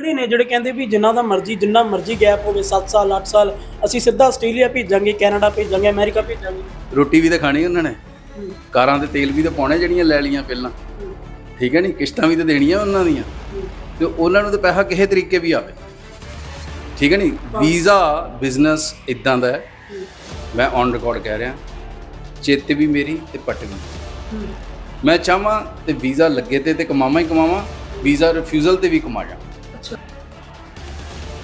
ਕਿਹੜੇ ਨੇ ਜਿਹੜੇ ਕਹਿੰਦੇ ਵੀ ਜਿੰਨਾ ਦਾ ਮਰਜ਼ੀ ਜਿੰਨਾ ਮਰਜ਼ੀ ਗੈਪ ਹੋਵੇ 7 ਸਾਲ 8 ਸਾਲ ਅਸੀਂ ਸਿੱਧਾ ਆਸਟ੍ਰੇਲੀਆ ਭੇਜਾਂਗੇ ਕੈਨੇਡਾ ਭੇਜਾਂਗੇ ਅਮਰੀਕਾ ਭੇਜਾਂਗੇ। ਰੋਟੀ ਵੀ ਤਾਂ ਖਾਣੀ ਉਹਨਾਂ ਨੇ? ਕਾਰਾਂ ਦੇ ਤੇਲ ਵੀ ਤਾਂ ਪਾਉਣੇ ਜਿਹੜੀਆਂ ਲੈ ਲੀਆਂ ਪਹਿਲਾਂ। ਠੀਕ ਹੈ ਨਹੀਂ ਕਿਸ਼ਤਾਂ ਵੀ ਤਾਂ ਦੇਣੀਆਂ ਉਹਨਾਂ ਦੀਆਂ। ਤੇ ਉਹਨਾਂ ਨੂੰ ਤਾਂ ਪੈਸਾ ਕਿਸੇ ਤਰੀਕੇ ਵੀ ਆਵੇ। ਠੀਕ ਹੈ ਨਹੀਂ ਵੀਜ਼ਾ ਬਿਜ਼ਨਸ ਇਦਾਂ ਦਾ ਹੈ। ਮੈਂ ਔਨ ਰਿਕਾਰਡ ਕਹਿ ਰਿਹਾ। ਚਿੱਤ ਵੀ ਮੇਰੀ ਤੇ ਪੱਟ ਵੀ। ਮੈਂ ਚਾਹਾਂ ਤੇ ਵੀਜ਼ਾ ਲੱਗੇ ਤੇ ਤੇ ਕਮਾਵਾਂ ਹੀ ਕਮਾਵਾਂ ਵੀਜ਼ਾ ਰਿਫਿਊਜ਼ਲ ਤੇ ਵੀ ਕਮਾ ਜਾ। ਅੱਛਾ।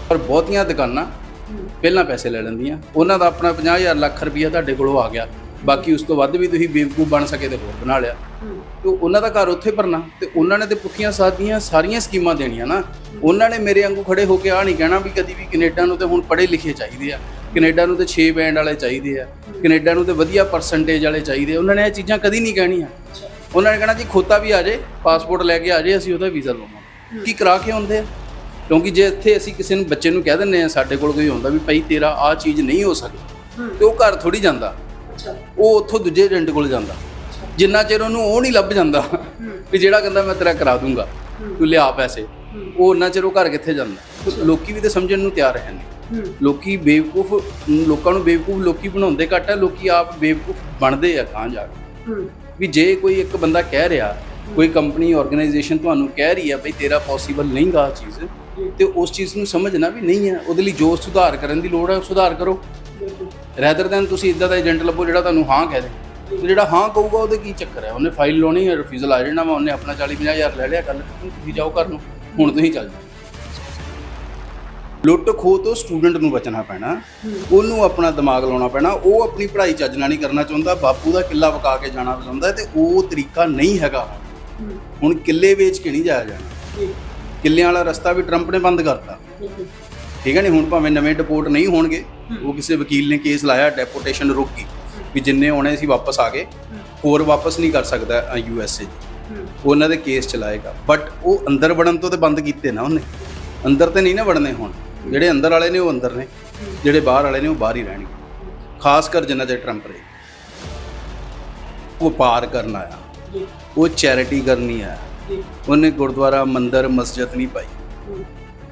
ਪਰ ਬਹੁਤੀਆਂ ਦੁਕਾਨਾਂ ਪਹਿਲਾਂ ਪੈਸੇ ਲੈ ਲੈਂਦੀਆਂ। ਉਹਨਾਂ ਦਾ ਆਪਣਾ 50000 ਲੱਖ ਰੁਪਇਆ ਤੁਹਾਡੇ ਕੋਲੋਂ ਆ ਗਿਆ। ਬਾਕੀ ਉਸ ਤੋਂ ਵੱਧ ਵੀ ਤੁਸੀਂ ਬੇਵਕੂਫ ਬਣ ਸਕੇ ਤੇ ਹੋਰ ਬਣਾ ਲਿਆ। ਤੇ ਉਹਨਾਂ ਦਾ ਘਰ ਉੱਥੇ ਭਰਨਾ। ਤੇ ਉਹਨਾਂ ਨੇ ਤੇ ਪੁੱਠੀਆਂ ਸਾਦੀਆਂ ਸਾਰੀਆਂ ਸਕੀਮਾਂ ਦੇਣੀਆਂ ਨਾ। ਉਹਨਾਂ ਨੇ ਮੇਰੇ ਵਾਂਗੂ ਖੜੇ ਹੋ ਕੇ ਆ ਨਹੀਂ ਕਹਿਣਾ ਵੀ ਕਦੀ ਵੀ ਕੈਨੇਡਾ ਨੂੰ ਤੇ ਹੁਣ ਪੜ੍ਹੇ ਲਿਖੇ ਚਾਹੀਦੇ ਆ। ਕੈਨੇਡਾ ਨੂੰ ਤੇ 6 ਬੈਂਡ ਵਾਲੇ ਚਾਹੀਦੇ ਆ। ਕੈਨੇਡਾ ਨੂੰ ਤੇ ਵਧੀਆ ਪਰਸੈਂਟੇਜ ਵਾਲੇ ਚਾਹੀਦੇ ਉਹਨਾਂ ਨੇ ਇਹ ਚੀਜ਼ਾਂ ਕਦੀ ਨਹੀਂ ਕਹਿਣੀਆਂ। ਉਹਨਾਂ ਨੇ ਕਹਿਣਾ ਜੀ ਖੋਤਾ ਵੀ ਆ ਜੇ ਪਾਸਪੋਰਟ ਲੈ ਕੇ ਆ ਜੇ ਅਸੀਂ ਉਹਦਾ ਵੀਜ਼ਾ ਲਵਾਂਗੇ। ਕੀ ਕਰਾ ਕੇ ਆਉਂਦੇ ਆ? ਕਿਉਂਕਿ ਜੇ ਇੱਥੇ ਅਸੀਂ ਕਿਸੇ ਨੂੰ ਬੱਚੇ ਨੂੰ ਕਹਿ ਦਿੰਨੇ ਆ ਸਾਡੇ ਕੋਲ ਕੋਈ ਹੁੰਦਾ ਵੀ ਭਾਈ ਤੇਰਾ ਆ ਚੀਜ਼ ਨਹੀਂ ਹੋ ਸਕਦੀ ਤੇ ਉਹ ਘਰ ਥੋੜੀ ਜਾਂਦਾ। ਉਹ ਉੱਥੋਂ ਦੂਜੇ ਏਜੰਟ ਕੋਲ ਜਾਂਦਾ। ਜਿੰਨਾ ਚਿਰ ਉਹਨੂੰ ਉਹ ਨਹੀਂ ਲੱਭ ਜਾਂਦਾ ਵੀ ਜਿਹੜਾ ਕਹਿੰਦਾ ਮੈਂ ਤੇਰਾ ਕਰਾ ਦੂੰਗਾ ਤੂੰ ਲਿਆ ਪੈਸੇ। ਉਹ ਉਹਨਾਂ ਚਿਰ ਉਹ ਘਰ ਕਿੱਥੇ ਜਾਂਦਾ। ਲੋਕੀ ਵੀ ਤਾਂ ਸਮਝਣ ਨੂੰ ਤਿਆਰ ਹੈ ਨਹੀਂ ਲੋਕੀ ਬੇਵਕੂਫ ਲੋਕਾਂ ਨੂੰ ਬੇਵਕੂਫ ਲੋਕੀ ਬਣਾਉਂਦੇ ਘੱਟ ਹੈ ਲੋਕੀ ਆਪ ਬੇਵਕੂਫ ਬਣਦੇ ਆ ਕਾਂ ਜਾ ਕੇ। ਵੀ ਜੇ ਕੋਈ ਇੱਕ ਬੰਦਾ ਕਹਿ ਰਿਹਾ ਕੋਈ ਕੰਪਨੀ ਆਰਗੇਨਾਈਜੇਸ਼ਨ ਤੁਹਾਨੂੰ ਕਹਿ ਰਹੀ ਹੈ ਬਈ ਤੇਰਾ ਪੋਸੀਬਲ ਨਹੀਂਗਾ ਆ ਚੀਜ਼ ਤੇ ਉਸ ਚੀਜ਼ ਨੂੰ ਸਮਝਣਾ ਵੀ ਨਹੀਂ ਹੈ। ਉਹਦੇ ਲਈ ਜੋ ਸੁਧਾਰ ਕਰਨ ਦੀ ਲੋੜ ਹੈ, ਸੁਧਾਰ ਕਰੋ। ਰੈਦਰ ਦੈਨ ਤੁਸੀਂ ਇਦਾਂ ਦਾ ਏਜੰਟ ਲੱਭੋ ਜਿਹੜਾ ਤੁਹਾਨੂੰ ਹਾਂ ਕਹਿ ਦੇ। ਤੇ ਜਿਹੜਾ ਹਾਂ ਕਹੂਗਾ, ਉਹਦੇ ਕੀ ਚੱਕਰ ਹੈ? ਉਹਨੇ ਫਾਈਲ ਲਾਉਣੀ ਹੈ ਰਿਫਿਊਜ਼ਲ ਆ ਜਾਣਾ ਵਾ, ਉਹਨੇ ਆਪਣਾ 40 50 ਹਜ਼ਾਰ ਲੈ ਲਿਆ ਕੱਲ ਤੁਸੀਂ ਜਾਓ ਘਰ ਨੂੰ। ਹੁਣ ਤੁਸੀਂ ਚੱਲ ਜਾਓ। ਲੁੱਟ ਖੋਹ ਤੋਂ ਸਟੂਡੈਂਟ ਨੂੰ ਬਚਣਾ ਪੈਣਾ। ਉਹਨੂੰ ਆਪਣਾ ਦਿਮਾਗ ਲਾਉਣਾ ਪੈਣਾ। ਉਹ ਆਪਣੀ ਪੜ੍ਹਾਈ ਚੱਜ ਨਾਲ ਨਹੀਂ ਕਰਨਾ ਚਾਹੁੰਦਾ। ਬਾਪੂ ਦਾ ਕਿੱਲਾ ਵਕਾ ਕੇ ਜਾਣਾ ਚਾਹੁੰਦਾ ਤੇ ਉਹ ਤਰੀਕਾ ਨਹੀਂ ਹੈਗਾ। ਹੁਣ ਕਿੱਲੇ ਵੇਚ ਕੇ ਨਹੀਂ ਜਾਇਆ ਜਾਣਾ। ਕਿੱਲਿਆਂ ਵਾਲਾ ਰਸਤਾ ਵੀ ਟਰੰਪ ਨੇ ਬੰਦ ਕਰਤਾ। ਠੀਕ ਹੈ ਨਹੀਂ ਹੁਣ ਭਾਵੇਂ ਨਵੇਂ ਡਿਪੋਰਟ ਨਹੀਂ ਹੋਣਗੇ, ਉਹ ਕਿਸੇ ਵਕੀਲ ਨੇ ਕੇਸ ਲਾਇਆ ਡੈਪੋਟੇਸ਼ਨ ਰੁਕ ਗਈ ਵੀ ਜਿੰਨੇ ਆਉਣੇ ਸੀ ਵਾਪਸ ਆ ਗਏ, ਹੋਰ ਵਾਪਸ ਨਹੀਂ ਕਰ ਸਕਦਾ ਯੂ ਐਸ ਏ ਜੀ। ਉਹਨਾਂ ਦੇ ਕੇਸ ਚਲਾਏਗਾ। ਬਟ ਉਹ ਅੰਦਰ ਵੜਨ ਤੋਂ ਤੇ ਬੰਦ ਕੀਤੇ ਨਾ ਉਹਨੇ। ਅੰਦਰ ਤੇ ਨਹੀਂ ਨਾ ਵੜਨੇ ਹੁਣ। ਜਿਹੜੇ ਅੰਦਰ ਵਾਲੇ ਨੇ, ਉਹ ਅੰਦਰ ਨੇ। ਜਿਹੜੇ ਬਾਹਰ ਵਾਲੇ ਨੇ, ਉਹ ਬਾਹਰ ਹੀ ਰਹਿਣਗੇ। ਖਾਸ ਕਰ ਜਿੰਨਾ ਚਿਰ ਟਰੰਪ ਰਹੇ। ਉਹ ਪਾਰ ਕਰਨ ਆਇਆ। ਉਹ ਚੈਰਿਟੀ ਕਰਨੀ ਆਇਆ। ਉਹਨੇ ਗੁਰਦੁਆਰਾ ਮੰਦਿਰ ਮਸਜਿਦ ਨਹੀਂ ਪਾਈ।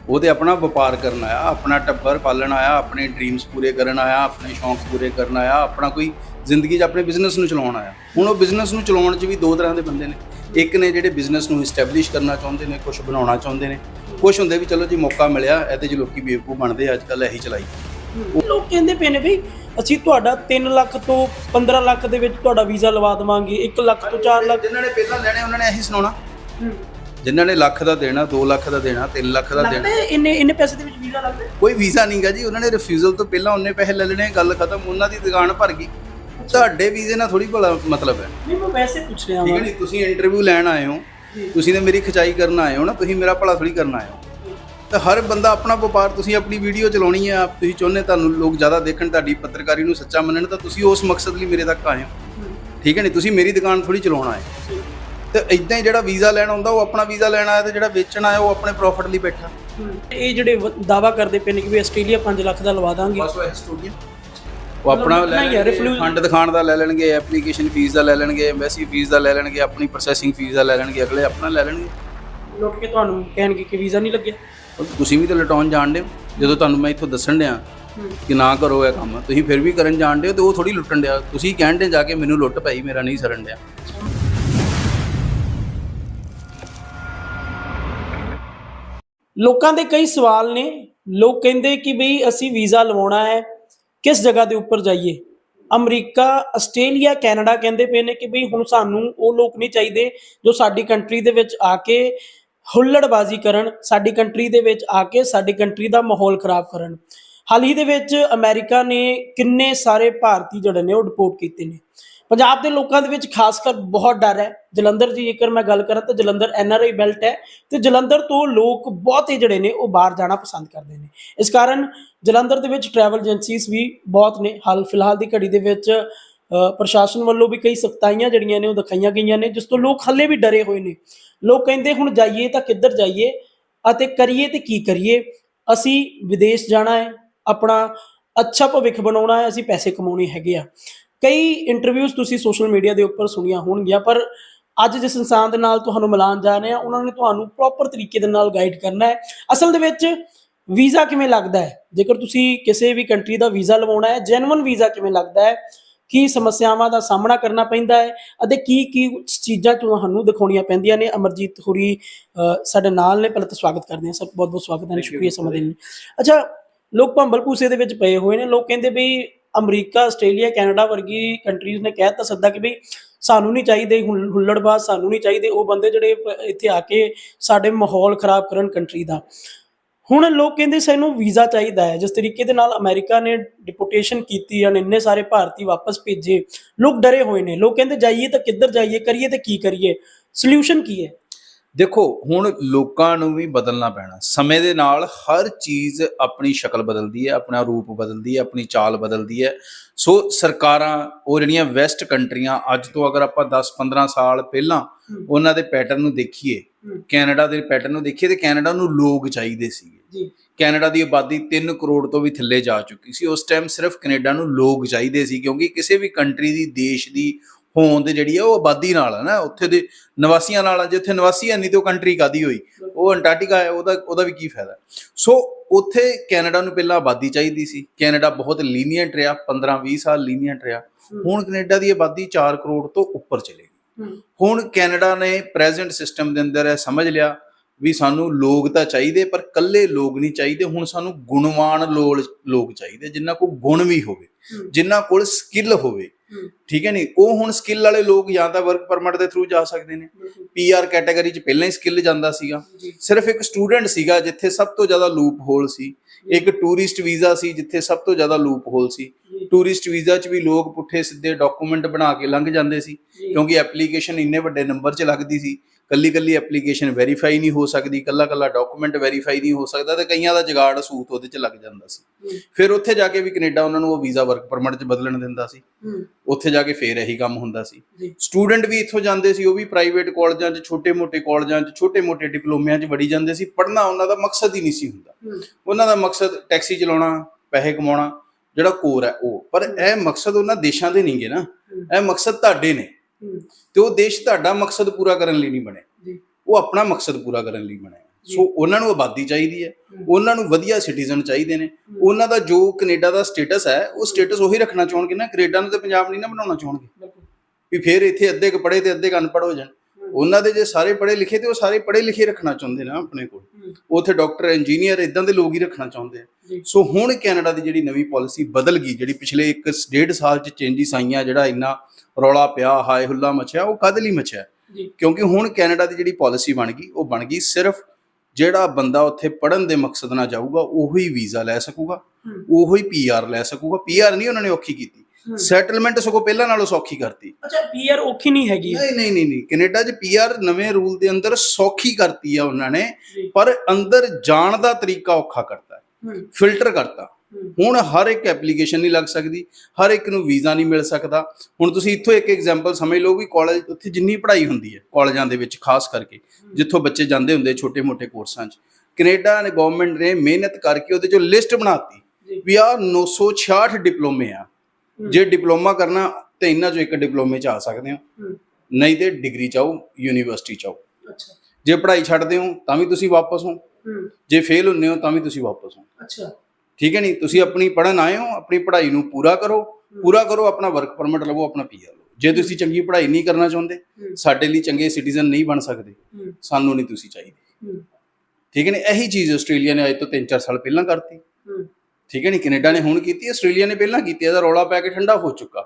ਉਹ ਤੇ ਆਪਣਾ ਵਪਾਰ ਕਰਨ ਆਇਆ ਆਪਣਾ ਟੱਬਰ ਪਾਲਣ ਆਇਆ ਆਪਣੇ ਡ੍ਰੀਮਸ ਪੂਰੇ ਕਰਨ ਆਇਆ ਆਪਣੇ ਸ਼ੌਂਕ ਪੂਰੇ ਕਰਨ ਆਇਆ ਆਪਣਾ ਕੋਈ ਜ਼ਿੰਦਗੀ 'ਚ ਆਪਣੇ ਬਿਜ਼ਨਸ ਨੂੰ ਚਲਾਉਣ ਆਇਆ। ਹੁਣ ਉਹ ਬਿਜ਼ਨਸ ਨੂੰ ਚਲਾਉਣ 'ਚ ਵੀ ਦੋ ਤਰ੍ਹਾਂ ਦੇ ਬੰਦੇ ਨੇ। ਇੱਕ ਨੇ ਜਿਹੜੇ ਬਿਜ਼ਨਸ ਨੂੰ ਇਸਟੈਬਲਿਸ਼ ਕਰਨਾ ਚਾਹੁੰਦੇ ਨੇ ਕੁਝ ਬਣਾਉਣਾ ਚਾਹੁੰਦੇ ਨੇ। ਕੁਝ ਹੁੰਦੇ ਵੀ ਚਲੋ ਜੀ ਮੌਕਾ ਮਿਲਿਆ ਇਹਦੇ 'ਚ ਲੋਕੀ ਬੇਵਕੂਫ ਬਣਦੇ ਅੱਜ ਕੱਲ ਇਹੀ ਚਲਾਈ। ਲੋਕ ਕਹਿੰਦੇ ਪਏ ਨੇ ਵੀ ਅਸੀਂ ਤੁਹਾਡਾ 3 ਲੱਖ ਤੋਂ 15 ਲੱਖ ਦੇ ਵਿੱਚ ਤੁਹਾਡਾ ਵੀਜ਼ਾ ਲਵਾ ਦੇਵਾਂਗੇ 1 ਲੱਖ ਤੋਂ 4 ਲੱਖ ਜਿਨ੍ਹਾਂ ਨੇ ਪਹਿਲਾਂ ਲੈਣੇ ਉਹਨਾਂ ਨੇ ਇਹੀ ਸੁਣਾਉਣਾ। ਜਿਨ੍ਹਾਂ ਨੇ ਲੱਖ ਦਾ ਦੇਣਾ 2 ਲੱਖ ਦਾ ਦੇਣਾ 3 ਲੱਖ ਦਾ ਦੇਣਾ। ਲੱਗਦਾ ਹੈ ਇੰਨੇ ਇੰਨੇ ਪੈਸੇ ਦੇ ਵਿੱਚ ਵੀਜ਼ਾ ਲੱਗਦਾ? ਹੈ? ਕੋਈ ਵੀਜ਼ਾ ਨਹੀਂਗਾ ਜੀ ਉਹਨਾਂ ਨੇ ਰਿਫਿਊਜ਼ਲ ਤੋਂ ਪਹਿਲਾਂ ਉਹਨੇ ਪੈਸੇ ਲੈ ਲੈਣੇ ਗੱਲ ਖਤਮ ਉਹਨਾਂ ਦੀ ਦੁਕਾਨ ਭਰ ਗਈ। ਤੁਹਾਡੇ ਵੀਜ਼ੇ ਨਾਲ ਥੋੜੀ ਭਲਾ ਮਤਲਬ ਹੈ। ਨਹੀਂ ਮੈਂ ਵੈਸੇ ਪੁੱਛ ਰਿਹਾ ਠੀਕ ਹੈ ਹਾਂ ਨਹੀਂ ਤੁਸੀਂ ਇੰਟਰਵਿਊ ਲੈਣ ਆਏ ਹੋ ਤੁਸੀਂ ਨੇ ਮੇਰੀ ਖਿਚਾਈ ਕਰਨ ਆਏ ਹੋ ਨਾ ਤੁਸੀਂ ਮੇਰਾ ਭਲਾ ਥੋੜੀ ਕਰਨ ਆਏ ਹੋ। ਤਾਂ ਹਰ ਬੰਦਾ ਆਪਣਾ ਵਪਾਰ ਤੁਸੀਂ ਆਪਣੀ ਵੀਡੀਓ ਚਲਾਉਣੀ ਹੈ ਆਪ ਤੁਸੀਂ ਚਾਹੁੰਦੇ ਤੁਹਾਨੂੰ ਲੋਕ ਜ਼ਿਆਦਾ ਦੇਖਣ ਤੁਹਾਡੀ ਪੱਤਰਕਾਰੀ ਨੂੰ ਸੱਚਾ ਮੰਨਣ ਤਾਂ ਤੁਸੀਂ ਉਸ ਮਕਸਦ ਲਈ ਮੇਰੇ ਤੱਕ ਆਏ ਹੋ। ਠੀਕ ਹੈ ਨਹੀਂ ਤੁਸੀਂ ਮੇਰੀ ਦੁਕਾਨ ਥੋੜੀ ਚਲਾਉਣ ਆਏ ਤੇ ਇਦਾਂ ਹੀ ਜਿਹੜਾ ਵੀਜ਼ਾ ਲੈਣ ਆਉਂਦਾ ਉਹ ਆਪਣਾ ਵੀਜ਼ਾ ਲੈਣ ਆਇਆ ਤੇ ਜਿਹੜਾ ਵੇਚਣ ਆਇਆ ਉਹ ਆਪਣੇ ਪ੍ਰੋਫਿਟ ਲਈ ਬੈਠਾ। ਇਹ ਜਿਹੜੇ ਦਾਵਾ ਕਰਦੇ ਪਏ ਨੇ ਕਿ ਵੀ ਆਸਟ੍ਰੇਲੀਆ 5 ਲੱਖ ਦਾ ਲਵਾ ਦਾਂਗੇ। ਬਸ ਉਹ ਆਪਣਾ ਲੈ ਲੈਣਗੇ ਫੰਡ ਦਿਖਾਣ ਦਾ ਲੈ ਲੈਣਗੇ ਐਪਲੀਕੇਸ਼ਨ ਫੀਸ ਦਾ ਲੈ ਲੈਣਗੇ ਐਮਬੈਸੀ ਫੀਸ ਦਾ ਲੈ ਲੈਣਗੇ ਆਪਣੀ ਪ੍ਰੋਸੈਸਿੰਗ ਫੀਸ ਦਾ ਲੈ ਲੈਣਗੇ ਅਗਲੇ ਆਪਣਾ ਲੈ ਲੈਣਗੇ। ਲੁੱਟ ਕੇ ਤੁਹਾਨੂੰ ਕਹਿਣਗੇ ਕਿ ਵੀਜ਼ਾ ਨਹੀਂ ਲੱਗਿਆ? ਤੁਸੀਂ ਵੀ ਤਾਂ ਲਟਾਉਣ ਜਾਣਦੇ ਹੋ। ਜਦੋਂ ਤੁਹਾਨੂੰ ਮੈਂ ਇੱਥੋਂ ਦੱਸਣ ਡਿਆ ਕਿ ਨਾ ਕਰੋ ਇਹ ਕੰਮ ਤੁਸੀਂ ਫਿਰ ਵੀ ਕਰਨ ਜਾਣਦੇ ਹੋ ਤੇ ਉਹ ਥੋੜੀ ਲੁੱਟਣ ਡਿਆ। ਤੁਸੀਂ ਕਹਿਣ ਦੇ ਜਾ ਕੇ ਮੈਨੂੰ ਲੁੱਟ ਪਈ ਮੇਰਾ ਨਹੀਂ ਸਰਨ ਡਿਆ। ਲੋਕਾਂ ਦੇ ਕਈ ਸਵਾਲ ਨੇ। ਲੋਕ ਕਹਿੰਦੇ ਕਿ ਬਈ ਅਸੀਂ ਵੀਜ਼ਾ ਲਵਾਉਣਾ ਹੈ, ਕਿਸ ਜਗ੍ਹਾ ਦੇ ਉੱਪਰ ਜਾਈਏ? ਅਮਰੀਕਾ, ਆਸਟ੍ਰੇਲੀਆ, ਕੈਨੇਡਾ ਕਹਿੰਦੇ ਪਏ ਨੇ ਕਿ ਬਈ ਹੁਣ ਸਾਨੂੰ ਉਹ ਲੋਕ ਨਹੀਂ ਚਾਹੀਦੇ ਜੋ ਸਾਡੀ ਕੰਟਰੀ ਦੇ ਵਿੱਚ ਆ ਕੇ ਹੁੱਲੜਬਾਜ਼ੀ ਕਰਨ, ਸਾਡੀ ਕੰਟਰੀ ਦੇ ਵਿੱਚ ਆ ਕੇ ਸਾਡੀ ਕੰਟਰੀ ਦਾ ਮਾਹੌਲ ਖਰਾਬ ਕਰਨ। ਹਾਲ ਹੀ ਦੇ ਵਿੱਚ ਅਮਰੀਕਾ ਨੇ ਕਿੰਨੇ ਸਾਰੇ ਭਾਰਤੀ ਜਿਹੜੇ ਨੇ ਉਹ ਡਿਪੋਰਟ ਕੀਤੇ ਨੇ। ਪੰਜਾਬ ਦੇ ਲੋਕਾਂ ਦੇ ਵਿੱਚ ਖਾਸ ਕਰ ਬਹੁਤ ਡਰ ਹੈ। ਜਲੰਧਰ ਦੀ ਜੇਕਰ ਮੈਂ ਗੱਲ ਕਰਾਂ ਤਾਂ ਜਲੰਧਰ ਐਨਆਰਆਈ ਬੈਲਟ ਹੈ ਤੇ ਜਲੰਧਰ ਤੋਂ ਲੋਕ ਬਹੁਤੇ ਜਿਹੜੇ ਨੇ ਉਹ ਬਾਹਰ ਜਾਣਾ ਪਸੰਦ ਕਰਦੇ ਨੇ। ਇਸ ਕਾਰਨ ਜਲੰਧਰ ਦੇ ਵਿੱਚ ਟਰੈਵਲ ਏਜੰਸੀਜ਼ ਵੀ ਬਹੁਤ ਨੇ। ਹਾਲ ਫਿਲਹਾਲ ਦੀ ਘੜੀ ਦੇ ਵਿੱਚ ਪ੍ਰਸ਼ਾਸਨ ਵੱਲੋਂ ਵੀ ਕਈ ਸਖਤਾਈਆਂ ਜਿਹੜੀਆਂ ਨੇ ਉਹ ਦਿਖਾਈਆਂ ਗਈਆਂ ਨੇ, ਜਿਸ ਤੋਂ ਲੋਕ ਹੱਲੇ ਵੀ ਡਰੇ ਹੋਏ ਨੇ। ਲੋਕ ਕਹਿੰਦੇ ਹੁਣ ਜਾਈਏ ਤਾਂ ਕਿੱਧਰ ਜਾਈਏ ਅਤੇ ਕਰੀਏ ਤੇ ਕੀ ਕਰੀਏ? ਅਸੀਂ ਵਿਦੇਸ਼ ਜਾਣਾ ਹੈ, ਆਪਣਾ ਅੱਛਾ ਭਵਿੱਖ ਬਣਾਉਣਾ ਹੈ, ਅਸੀਂ ਪੈਸੇ ਕਮਾਉਣੇ ਹੈਗੇ ਆ। ਕਈ ਇੰਟਰਵਿਊਜ਼ ਤੁਸੀਂ ਸੋਸ਼ਲ ਮੀਡੀਆ ਦੇ ਉੱਪਰ ਸੁਣੀਆਂ ਹੋਣਗੀਆਂ ਪਰ ਅੱਜ ਜਿਸ ਇਨਸਾਨ ਦੇ ਨਾਲ ਤੁਹਾਨੂੰ ਮਿਲਾਨ ਜਾ ਰਹੇ ਆ ਉਹਨਾਂ ਨੇ ਤੁਹਾਨੂੰ ਪ੍ਰੋਪਰ ਤਰੀਕੇ ਦੇ ਨਾਲ ਗਾਈਡ ਕਰਨਾ ਹੈ। ਅਸਲ ਦੇ ਵਿੱਚ ਵੀਜ਼ਾ ਕਿਵੇਂ ਲੱਗਦਾ ਹੈ? ਜੇਕਰ ਤੁਸੀਂ ਕਿਸੇ ਵੀ ਕੰਟਰੀ ਦਾ ਵੀਜ਼ਾ ਲਵਾਉਣਾ ਹੈ ਜੈਨੂਇਨ ਵੀਜ਼ਾ ਕਿਵੇਂ ਲੱਗਦਾ ਹੈ? ਕੀ ਸਮੱਸਿਆਵਾਂ ਦਾ ਸਾਹਮਣਾ ਕਰਨਾ ਪੈਂਦਾ ਹੈ? ਅਤੇ ਕੀ ਕੀ ਚੀਜ਼ਾਂ ਤੁਹਾਨੂੰ ਦਿਖਾਉਣੀਆਂ ਪੈਂਦੀਆਂ ਨੇ? ਅਮਰਜੀਤ ਅ, ਸਾਡੇ ਨਾਲ ਨੇ ਪਹਿਲਾਂ ਤਾਂ ਸਵਾਗਤ ਕਰਦੇ ਹਾਂ ਸਰ। ਬਹੁਤ ਬਹੁਤ ਸਵਾਗਤ ਹੈ ਸ਼ੁਕਰੀਆ ਸਮਾਂ ਦੇਣ ਲਈ। ਅੱਛਾ ਲੋਕ ਭੰਬਲ ਭੂਸੇ ਦੇ ਵਿੱਚ ਪਏ ਹੋਏ ਨੇ ਲੋਕ ਕਹਿੰਦੇ ਵੀ ਅਮਰੀਕਾ, ਆਸਟ੍ਰੇਲੀਆ, ਕੈਨੇਡਾ ਵਰਗੀ ਕੰਟਰੀਜ਼ ਨੇ ਕਹਿ ਤਾਂ ਸੱਦਾ ਕਿ ਵੀ ਸਾਨੂੰ ਨਹੀਂ ਚਾਹੀਦੇ ਹੁੱਲ- ਹੁੱਲੜਬਾਜ਼, ਸਾਨੂੰ ਨਹੀਂ ਚਾਹੀਦੇ ਉਹ ਬੰਦੇ ਜਿਹੜੇ ਪ- ਇੱਥੇ ਆ ਕੇ ਸਾਡੇ ਮਾਹੌਲ ਖਰਾਬ ਕਰਨ ਕੰਟਰੀ ਦਾ। ਹੁਣ ਲੋਕ ਕਹਿੰਦੇ ਸਾਨੂੰ ਵੀਜ਼ਾ ਚਾਹੀਦਾ ਹੈ। ਜਿਸ ਤਰੀਕੇ ਦੇ ਨਾਲ ਅਮਰੀਕਾ ਨੇ ਡਿਪੋਟੇਸ਼ਨ ਕੀਤੀ ਹਨ ਇੰਨੇ ਸਾਰੇ ਭਾਰਤੀ ਵਾਪਸ ਭੇਜੇ। ਲੋਕ ਡਰੇ ਹੋਏ ਨੇ। ਲੋਕ ਕਹਿੰਦੇ ਜਾਈਏ ਤਾਂ ਕਿੱਧਰ ਜਾਈਏ, ਕਰੀਏ ਤਾਂ ਕੀ ਕਰੀਏ? ਸੋਲੂਸ਼ਨ ਕੀ ਹੈ? ਦੇਖੋ ਹੁਣ ਲੋਕਾਂ ਨੂੰ ਵੀ ਬਦਲਣਾ ਪੈਣਾ। ਸਮੇਂ ਦੇ ਨਾਲ ਹਰ ਚੀਜ਼ ਆਪਣੀ ਸ਼ਕਲ ਬਦਲਦੀ ਹੈ ਆਪਣਾ ਰੂਪ ਬਦਲਦੀ ਹੈ ਆਪਣੀ ਚਾਲ ਬਦਲਦੀ ਹੈ। ਸੋ ਸਰਕਾਰਾਂ ਉਹ ਜਿਹੜੀਆਂ ਵੈਸਟ ਕੰਟਰੀਆਂ ਅੱਜ ਤੋਂ ਅਗਰ ਆਪਾਂ 10-15 ਸਾਲ ਪਹਿਲਾਂ। ਉਹਨਾਂ ਦੇ ਪੈਟਰਨ ਨੂੰ ਦੇਖੀਏ। ਕੈਨੇਡਾ ਦੇ ਪੈਟਰਨ ਨੂੰ ਦੇਖੀਏ ਤੇ ਕੈਨੇਡਾ ਨੂੰ ਲੋਕ ਚਾਹੀਦੇ ਸੀਗੇ। ਜੀ। ਕੈਨੇਡਾ ਦੀ ਆਬਾਦੀ 3 ਕਰੋੜ ਤੋਂ ਵੀ ਥੱਲੇ ਜਾ ਚੁੱਕੀ ਸੀ। ਉਸ ਟਾਈਮ ਸਿਰਫ ਕੈਨੇਡਾ ਨੂੰ ਲੋਕ ਚਾਹੀਦੇ ਸੀ ਕਿਉਂਕਿ ਕਿਸੇ ਵੀ ਕੰਟਰੀ ਦੀ ਦੇਸ਼ ਦੀ ਹੋਂਦ ਜਿਹੜੀ ਆ ਉਹ ਆਬਾਦੀ ਨਾਲ ਹੈ ਨਾ ਉੱਥੇ ਦੇ ਨਿਵਾਸੀਆਂ ਨਾਲ ਆ ਜੇ ਉੱਥੇ ਨਿਵਾਸੀ ਹੈ ਨਹੀਂ ਤੇ ਉਹ ਕੰਟਰੀ ਕਾਦੀ ਹੋਈ? ਉਹ ਅੰਟਾਰਕਟਿਕਾ ਹੈ ਉਹਦਾ ਉਹਦਾ ਵੀ ਕੀ ਫਾਇਦਾ? ਸੋ ਉੱਥੇ ਕੈਨੇਡਾ ਨੂੰ ਪਹਿਲਾਂ ਆਬਾਦੀ ਚਾਹੀਦੀ ਸੀ। ਕੈਨੇਡਾ ਬਹੁਤ ਲੀਨੀਅੰਟ ਰਿਹਾ 15-20 ਸਾਲ ਲੀਨੀਅੰਟ ਰਿਹਾ। ਹੁਣ ਕੈਨੇਡਾ ਦੀ ਆਬਾਦੀ 4 ਕਰੋੜ ਤੋਂ ਉੱਪਰ ਚਲੇ ਗਈ। ਹੁਣ ਕੈਨੇਡਾ ਨੇ ਪ੍ਰੈਜ਼ੈਂਟ ਸਿਸਟਮ ਦੇ ਅੰਦਰ ਇਹ ਸਮਝ ਲਿਆ ਵੀ ਸਾਨੂੰ ਲੋਕ ਤਾਂ ਚਾਹੀਦੇ ਪਰ ਕੱਲੇ ਲੋਕ ਨਹੀਂ ਚਾਹੀਦੇ। ਹੁਣ ਸਾਨੂੰ ਗੁਣਵਾਨ ਲੋਕ ਚਾਹੀਦੇ ਜਿਨ੍ਹਾਂ ਕੋਲ ਗੁਣ ਵੀ ਹੋਵੇ। ਜਿਨ੍ਹਾਂ ਕੋਲ ਸਕਿੱਲ ਹੋਵੇ। ਠੀਕ ਹੈ ਨਹੀਂ ਉਹ ਹੁਣ ਸਕਿੱਲ ਵਾਲੇ ਲੋਕ ਜਾਂ ਤਾਂ ਵਰਕ ਪਰਮਿਟ ਦੇ ਥਰੂ ਜਾ ਸਕਦੇ ਨੇ। ਪੀਆਰ ਕੈਟਾਗਰੀ 'ਚ ਪਹਿਲਾਂ ਹੀ ਸਕਿੱਲ ਜਾਂਦਾ ਸੀਗਾ। ਸਿਰਫ ਇੱਕ ਸਟੂਡੈਂਟ ਸੀਗਾ ਜਿੱਥੇ ਸਭ ਤੋਂ ਜ਼ਿਆਦਾ ਲੂਪ ਹੋਲ ਸੀ ਇੱਕ ਟੂਰਿਸਟ ਵੀਜ਼ਾ ਸੀ ਜਿੱਥੇ ਸਭ ਤੋਂ ਜ਼ਿਆਦਾ ਲੂਪ ਹੋਲ ਸੀ ਟੂਰਿਸਟ ਵੀਜ਼ਾ 'ਚ ਵੀ ਲੋਕ ਪੁੱਠੇ ਸਿੱਧੇ ਡਾਕੂਮੈਂਟ ਬਣਾ ਕੇ ਲੰਘ ਜਾਂਦੇ ਸੀ ਕਿਉਂਕਿ ਐਪਲੀਕੇਸ਼ਨ ਇੰਨੇ ਵੱਡੇ ਨੰਬਰ 'ਚ ਲੱਗਦੀ ਸੀ। ਕੱਲੀ ਕੱਲੀ ਐਪਲੀਕੇਸ਼ਨ ਵੈਰੀਫਾਈ ਨਹੀਂ ਹੋ ਸਕਦੀ ਕੱਲਾ ਕੱਲਾ ਡਾਕੂਮੈਂਟ ਵੈਰੀਫਾਈ ਨਹੀਂ ਹੋ ਸਕਦਾ ਤੇ ਕਈਆਂ ਦਾ ਜਗਾੜ ਸੂਤ ਉਹਦੇ 'ਚ ਲੱਗ ਜਾਂਦਾ ਸੀ। ਫਿਰ ਉੱਥੇ ਜਾ ਕੇ ਵੀ ਕੈਨੇਡਾ ਉਹਨਾਂ ਨੂੰ ਉਹ ਵੀਜ਼ਾ ਵਰਕ ਪਰਮਿਟ 'ਚ ਬਦਲਣ ਦਿੰਦਾ ਸੀ। ਉੱਥੇ ਜਾ ਕੇ ਫੇਰ ਇਹੀ ਕੰਮ ਹੁੰਦਾ ਸੀ। ਸਟੂਡੈਂਟ ਵੀ ਇੱਥੋਂ ਜਾਂਦੇ ਸੀ ਉਹ ਵੀ ਪ੍ਰਾਈਵੇਟ ਕਾਲਜਾਂ 'ਚ ਛੋਟੇ-ਮੋਟੇ ਕਾਲਜਾਂ 'ਚ ਛੋਟੇ-ਮੋਟੇ ਡਿਪਲੋਮਿਆਂ 'ਚ ਵੜੀ ਜਾਂਦੇ ਸੀ। ਪੜ੍ਹਨਾ ਉਹਨਾਂ ਦਾ ਮਕਸਦ ਹੀ ਨਹੀਂ ਸੀ ਹੁੰਦਾ। ਉਹਨਾਂ ਦਾ ਮਕਸਦ ਟੈਕਸੀ ਚਲਾਉਣਾ ਪੈਸੇ ਕਮਾਉਣਾ ਜਿਹੜਾ ਕੋਰ ਹੈ ਉਹ। ਪਰ ਇਹ ਮਕਸਦ ਉਹਨਾਂ ਦੇਸ਼ਾਂ ਦੇ ਨਹੀਂਗੇ ਨਾ। ਇਹ ਮਕਸਦ ਤੁਹਾਡੇ ਨੇ। ਤੇ ਉਹ ਦੇਸ਼ ਤੁਹਾਡਾ ਮਕਸਦ ਪੂਰਾ ਕਰਨ ਲਈ ਨਹੀਂ ਬਣੇ ਜੀ। ਉਹ ਆਪਣਾ ਮਕਸਦ ਪੂਰਾ ਕਰਨ ਲਈ ਬਣੇ ਆ। ਸੋ ਉਹਨਾਂ ਨੂੰ ਆਬਾਦੀ ਚਾਹੀਦੀ ਹੈ। ਉਹਨਾਂ ਨੂੰ ਵਧੀਆ ਸਿਟੀਜ਼ਨ ਚਾਹੀਦੇ ਨੇ। ਉਹਨਾਂ ਦਾ ਜੋ ਕੈਨੇਡਾ ਦਾ ਸਟੇਟਸ ਹੈ ਉਹ ਸਟੇਟਸ ਉਹੀ ਰੱਖਣਾ ਚਾਹਣਗੇ ਨਾ। ਕੈਨੇਡਾ ਨੂੰ ਤੇ ਪੰਜਾਬ ਨਹੀਂ ਨਾ ਬਣਾਉਣਾ ਚਾਹਣਗੇ। ਵੀ ਫਿਰ ਇੱਥੇ ਅੱਧੇ ਕ ਪੜ੍ਹੇ ਤੇ ਅੱਧੇ ਕ ਅਨਪੜ੍ਹ ਹੋ ਜਾਣ। ਉਹਨਾਂ ਦੇ ਜੇ ਸਾਰੇ ਪੜ੍ਹੇ ਲਿਖੇ ਤੇ ਉਹ ਸਾਰੇ ਪੜ੍ਹੇ ਲਿਖੇ ਰੱਖਣਾ ਚਾਹੁੰਦੇ ਨਾ ਆਪਣੇ ਕੋਲ। ਉੱਥੇ ਡਾਕਟਰ ਇੰਜੀਨੀਅਰ ਇਦਾਂ ਦੇ ਲੋਕ ਹੀ ਰੱਖਣਾ ਚਾਹੁੰਦੇ ਆ। ਸੋ ਹੁਣ ਕੈਨੇਡਾ ਦੀ ਜਿਹੜੀ ਨਵੀਂ ਪਾਲਿਸੀ ਬਦਲ ਗਈ ਜਿਹੜੀ ਪਿਛਲੇ 1 ਡੇਢ ਸਾਲ ਚ ਚੇਂਜਿਸ ਆਈਆਂ ਜਿਹੜਾ ਇੰਨਾ ਰੌਲਾ ਪਿਆ ਹਾਏ ਹੁੱਲਾ ਮਚਿਆ ਉਹ ਕਦ ਲਈ ਮਚਿਆ? ਕਿਉਂਕਿ ਹੁਣ ਕੈਨੇਡਾ ਦੀ ਜਿਹੜੀ ਪਾਲਿਸੀ ਬਣ ਗਈ ਉਹ ਬਣ ਗਈ ਸਿਰਫ ਜਿਹੜਾ ਬੰਦਾ ਉੱਥੇ ਪੜਨ ਦੇ ਮਕਸਦ ਨਾਲ ਜਾਊਗਾ ਉਹੀ ਵੀਜ਼ਾ ਲੈ ਸਕੂਗਾ। ਉਹੀ ਪੀਆਰ ਲੈ ਸਕੂਗਾ। ਪੀਆਰ ਨਹੀਂ ਉਹਨਾਂ ਨੇ ਔਖੀ ਕੀਤੀ। ਸੈਟਲਮੈਂਟ ਸਗੋਂ ਪਹਿਲਾਂ ਨਾਲੋਂ ਸੌਖੀ ਕਰਤੀ। ਅੱਛਾ ਪੀਆਰ ਔਖੀ ਨਹੀਂ ਹੈਗੀ। ਨਹੀਂ ਨਹੀਂ ਨਹੀਂ ਨਹੀਂ। ਕੈਨੇਡਾ 'ਚ ਪੀਆਰ ਨਵੇਂ ਰੂਲ ਦੇ ਅੰਦਰ ਸੌਖੀ ਕਰਤੀ ਆ ਉਹਨਾਂ ਨੇ ਪਰ ਅੰਦਰ ਜਾਣ ਦਾ ਤਰੀਕਾ ਔਖਾ ਕਰਤਾ। ਫਿਲਟਰ ਕਰਤਾ। ਹੁਣ ਹਰ ਇੱਕ ਐਪਲੀਕੇਸ਼ਨ ਨਹੀਂ ਲੱਗ ਸਕਦੀ ਹਰ ਇੱਕ ਨੂੰ ਵੀਜ਼ਾ ਨਹੀਂ ਮਿਲ ਸਕਦਾ। ਹੁਣ ਤੁਸੀਂ ਇੱਥੋਂ ਇੱਕ ਐਗਜ਼ਾਮਪਲ ਸਮਝ ਲਓ ਵੀ ਕਾਲਜ ਉੱਥੇ ਜਿੰਨੀ ਪੜ੍ਹਾਈ ਹੁੰਦੀ ਹੈ ਕਾਲਜਾਂ ਦੇ ਵਿੱਚ ਖਾਸ ਕਰਕੇ ਜਿੱਥੋਂ ਬੱਚੇ ਜਾਂਦੇ ਹੁੰਦੇ ਛੋਟੇ-ਮੋਟੇ ਕੋਰਸਾਂ 'ਚ। ਕੈਨੇਡਾ ਨੇ ਗਵਰਨਮੈਂਟ ਨੇ ਮਿਹਨਤ ਕਰਕੇ ਉਹਦੇ ਚੋਂ ਲਿਸਟ ਬਣਾਤੀ ਵੀ ਆ 966 ਡਿਪਲੋਮੇ ਆ। ਜੇ ਡਿਪਲੋਮਾ ਕਰਨਾ ਤੇ ਇਹਨਾਂ ਚੋਂ ਇੱਕ ਡਿਪਲੋਮੇ 'ਚ ਆ ਸਕਦੇ ਹੋ। ਨਹੀਂ ਤੇ ਡਿਗਰੀ ਚਾਹੋ ਯੂਨੀਵਰਸਿਟੀ ਚਾਹੋ ਅੱਛਾ। ਜੇ ਪੜ੍ਹਾਈ ਛੱਡਦੇ ਹੋ ਤਾਂ ਵੀ ਤੁਸੀਂ ਵਾਪਸ ਹੋ। ਜੇ ਫੇਲ ਹੁੰਦੇ ਹੋ ਤਾਂ ਵੀ ਤੁਸੀਂ ਵਾਪਸ ਹੋ। ਅੱਛਾ। ਠੀਕ ਹੈ ਨਹੀਂ ਤੁਸੀਂ ਆਪਣੀ ਪੜਨ ਆਏ ਹੋ ਆਪਣੀ ਪੜ੍ਹਾਈ ਨੂੰ ਪੂਰਾ ਕਰੋ। ਪੂਰਾ ਕਰੋ ਆਪਣਾ ਵਰਕ ਪਰਮਿਟ ਲਵੋ ਆਪਣਾ ਪੀਆਰ ਲਓ ਜੇ ਤੁਸੀਂ ਚੰਗੀ ਪੜ੍ਹਾਈ ਨਹੀਂ ਕਰਨਾ ਚਾਹੁੰਦੇ। ਸਾਡੇ ਲਈ ਚੰਗੇ ਸਿਟੀਜ਼ਨ ਨਹੀਂ ਬਣ ਸਕਦੇ। ਸਾਨੂੰ ਨਹੀਂ ਤੁਸੀਂ ਚਾਹੀਦੇ। ਠੀਕ ਹੈ ਨਹੀਂ ਇਹੀ ਚੀਜ਼ ਆਸਟ੍ਰੇਲੀਆ ਨੇ ਅੱਜ ਤੋਂ 3-4 ਸਾਲ ਪਹਿਲਾਂ ਕਰਤੀ। ਠੀਕ ਹੈ ਨਹੀਂ ਕੈਨੇਡਾ ਨੇ ਹੁਣ ਕੀਤੀ ਆਸਟ੍ਰੇਲੀਆ ਨੇ ਪਹਿਲਾਂ ਕੀਤੀ ਇਹਦਾ ਰੌਲਾ ਪੈ ਕੇ ਠੰਡਾ ਹੋ ਚੁੱਕਾ।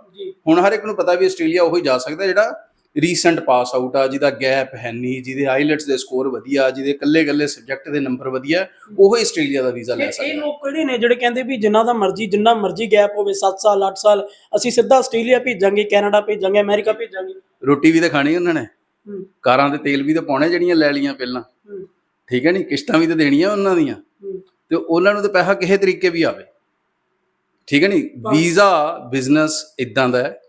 ਹੁਣ ਹਰ ਇੱਕ ਨੂੰ ਪਤਾ ਵੀ ਆਸਟ੍ਰੇਲੀਆ ਉਹੀ ਜਾ ਸਕਦਾ ਜਿਹੜਾ ਰੀਸੈਂਟ ਪਾਸ ਆਊਟ ਆ ਜਿਹਦਾ ਗੈਪ ਹੈ ਨਹੀਂ ਜਿਹਦੇ ਆਈਲੈਟਸ ਦੇ ਸਕੋਰ ਵਧੀਆ ਜਿਹਦੇ ਕੱਲੇ-ਕੱਲੇ ਸਬਜੈਕਟ ਦੇ ਨੰਬਰ ਵਧੀਆ ਉਹ ਹੀ ਆਸਟ੍ਰੇਲੀਆ ਦਾ ਵੀਜ਼ਾ ਲੈ ਇਹ ਇਹ ਸਕਦਾ ਲੋਕ ਕਿਹੜੇ ਨੇ ਜਿਹੜੇ ਕਹਿੰਦੇ ਵੀ ਜਿੰਨਾ ਦਾ ਮਰਜ਼ੀ ਜਿੰਨਾ ਮਰਜ਼ੀ ਗੈਪ ਹੋਵੇ 7 ਸਾਲ 8 ਸਾਲ ਅਸੀਂ ਸਿੱਧਾ ਆਸਟ੍ਰੇਲੀਆ ਭੇਜਾਂਗੇ ਕੈਨੇਡਾ ਭੇਜਾਂਗੇ ਅਮਰੀਕਾ ਭੇਜਾਂਗੇ। ਰੋਟੀ ਵੀ ਤਾਂ ਖਾਣੀ ਉਹਨਾਂ ਨੇ। ਕਾਰਾਂ ਦੇ ਤੇਲ ਵੀ ਤਾਂ ਪਾਉਣੇ ਜਿਹੜੀਆਂ ਲੈ ਲੀਆਂ ਪਹਿਲਾਂ। ਠੀਕ ਹੈ ਨਹੀਂ ਕਿਸ਼ਤਾਂ ਵੀ ਤਾਂ ਦੇਣੀਆਂ ਉਹਨਾਂ ਦੀਆਂ। ਤੇ ਉਹਨਾਂ ਨੂੰ ਤਾਂ ਪੈਸਾ ਕਿਸੇ ਤਰੀਕੇ ਵੀ ਆਵੇ। ਠੀਕ ਹੈ ਨਹੀਂ। ਵੀਜ਼ਾ ਬਿਜ਼ਨਸ ਇਦਾਂ ਦਾ ਹੈ।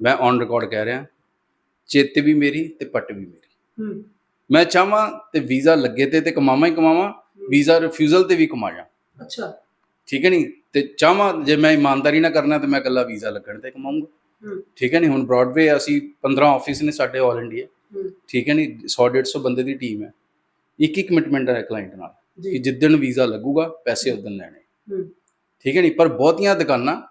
ਮੈਂ ਔਨ ਰਿਕਾਰਡ ਕਹਿ ਰਿਹਾ। ਚਿੱਤ ਵੀ ਮੇਰੀ ਤੇ ਪੱਟ ਵੀ ਮੇਰੀ। ਮੈਂ ਚਾਹਾਂ ਤੇ ਵੀਜ਼ਾ ਲੱਗੇ ਤੇ ਤੇ ਕਮਾਵਾਂ ਹੀ ਕਮਾਵਾਂ ਵੀਜ਼ਾ ਰਿਫਿਊਜ਼ਲ ਤੇ ਵੀ ਕਮਾਇਆ। ਅੱਛਾ। ਠੀਕ ਹੈ ਨਹੀਂ ਤੇ ਚਾਹਾਂ ਜੇ ਮੈਂ ਇਮਾਨਦਾਰੀ ਨਾਲ ਕਰਨਾ ਤੇ ਮੈਂ ਇਕੱਲਾ ਵੀਜ਼ਾ ਲੱਗਣ ਤੇ ਕਮਾਊਂਗਾ। ਹਮ, ਠੀਕ ਹੈ ਨਹੀਂ ਹੁਣ ਬ੍ਰੌਡਵੇ ਅਸੀਂ 15 ਆਫਿਸ ਨੇ ਸਾਡੇ ਆਲ ਇੰਡੀਆ ਠੀਕ ਹੈ ਨਹੀਂ 100 150 ਬੰਦੇ ਦੀ ਟੀਮ ਹੈ। ਇੱਕ ਇੱਕ ਕਮਿਟਮੈਂਟ ਹੈ ਕਲਾਇੰਟ ਨਾਲ। ਕਿ ਜੀ ਜਿੱਦਣ ਵੀਜ਼ਾ ਲੱਗੂਗਾ ਪੈਸੇ ਉਦੋਂ ਲੈਣੇ। ਠੀਕ ਹੈ ਨਹੀਂ ਪਰ ਬਹੁਤੀਆਂ ਦੁਕਾਨਾਂ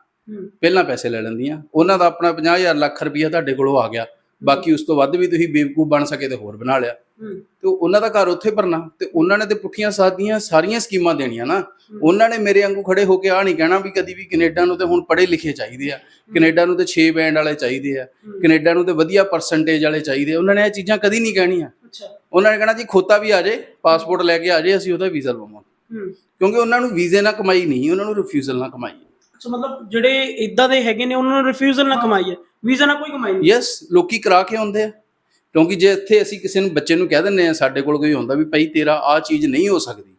ਪਹਿਲਾਂ ਪੈਸੇ ਲੈ ਲੈਂਦੀਆਂ। ਉਹਨਾਂ ਦਾ ਆਪਣਾ 50000 ਲੱਖ ਰੁਪਈਆ ਤੁਹਾਡੇ ਕੋਲੋਂ ਆ ਗਿਆ। ਬਾਕੀ ਉਸ ਤੋਂ ਵੱਧ ਵੀ ਤੁਸੀਂ ਬੇਵਕੂਫ ਬਣ ਸਕੇ ਤੇ ਹੋਰ ਬਣਾ ਲਿਆ। ਤੇ ਉਹਨਾਂ ਦਾ ਘਰ ਉੱਥੇ ਭਰਨਾ। ਤੇ ਉਹਨਾਂ ਨੇ ਤੇ ਪੁੱਠੀਆਂ ਸਾਦੀਆਂ ਸਾਰੀਆਂ ਸਕੀਮਾਂ ਦੇਣੀਆਂ ਨਾ। ਉਹਨਾਂ ਨੇ ਮੇਰੇ ਵਾਂਗੂ ਖੜੇ ਹੋ ਕੇ ਆ ਨਹੀਂ ਕਹਿਣਾ ਵੀ ਕਦੀ ਵੀ ਕੈਨੇਡਾ ਨੂੰ ਤੇ ਹੁਣ ਪੜ੍ਹੇ ਲਿਖੇ ਚਾਹੀਦੇ ਆ। ਕੈਨੇਡਾ ਨੂੰ ਤੇ 6 ਬੈਂਡ ਵਾਲੇ ਚਾਹੀਦੇ ਆ। ਕੈਨੇਡਾ ਨੂੰ ਤੇ ਵਧੀਆ ਪਰਸੈਂਟੇਜ ਵਾਲੇ ਚਾਹੀਦੇ ਉਹਨਾਂ ਨੇ ਇਹ ਚੀਜ਼ਾਂ ਕਦੀ ਨਹੀਂ ਕਹਿਣੀਆਂ। ਉਹਨਾਂ ਨੇ ਕਹਿਣਾ ਜੀ ਖੋਤਾ ਵੀ ਆ ਜਾਏ ਪਾਸਪੋਰਟ ਲੈ ਕੇ ਆ ਜਾਏ ਅਸੀਂ ਉਹਦਾ ਵੀਜ਼ਾ ਲਵਾਵਾਂਗੇ ਹੂੰ। ਕਿਉਂਕਿ ਉਹਨਾਂ ਨੂੰ ਵੀਜ਼ੇ ਨਾਲ ਕਮਾਈ ਨਹੀਂ ਉਹਨਾਂ ਨੂੰ ਰਿਫਿਊਜ਼ਲ ਨਾਲ ਕਮਾਈ ਹੈ। ਅੱਛਾ ਮਤਲਬ ਜਿਹੜੇ ਇਦਾਂ ਦੇ ਹੈਗੇ ਨੇ ਉਹਨਾਂ ਨੂੰ ਰਿਫਿਊਜ਼ਲ ਨਾ ਕਮਾਈ ਹੈ। ਵੀਜ਼ਾ ਨਾਲ ਕੋਈ ਕਮਾਈ ਨਹੀਂ। ਯੈਸ ਲੋਕੀ ਕਰਾ ਕੇ ਆਉਂਦੇ ਆ। ਕਿਉਂਕਿ ਜੇ ਇੱਥੇ ਅਸੀਂ ਕਿਸੇ ਨੂੰ ਬੱਚੇ ਨੂੰ ਕਹਿ ਦਿੰਨੇ ਆ ਸਾਡੇ ਕੋਲ ਕੋਈ ਹੁੰਦਾ ਵੀ ਭਾਈ ਤੇਰਾ ਆ ਚੀਜ਼ ਨਹੀਂ ਹੋ ਸਕਦੀ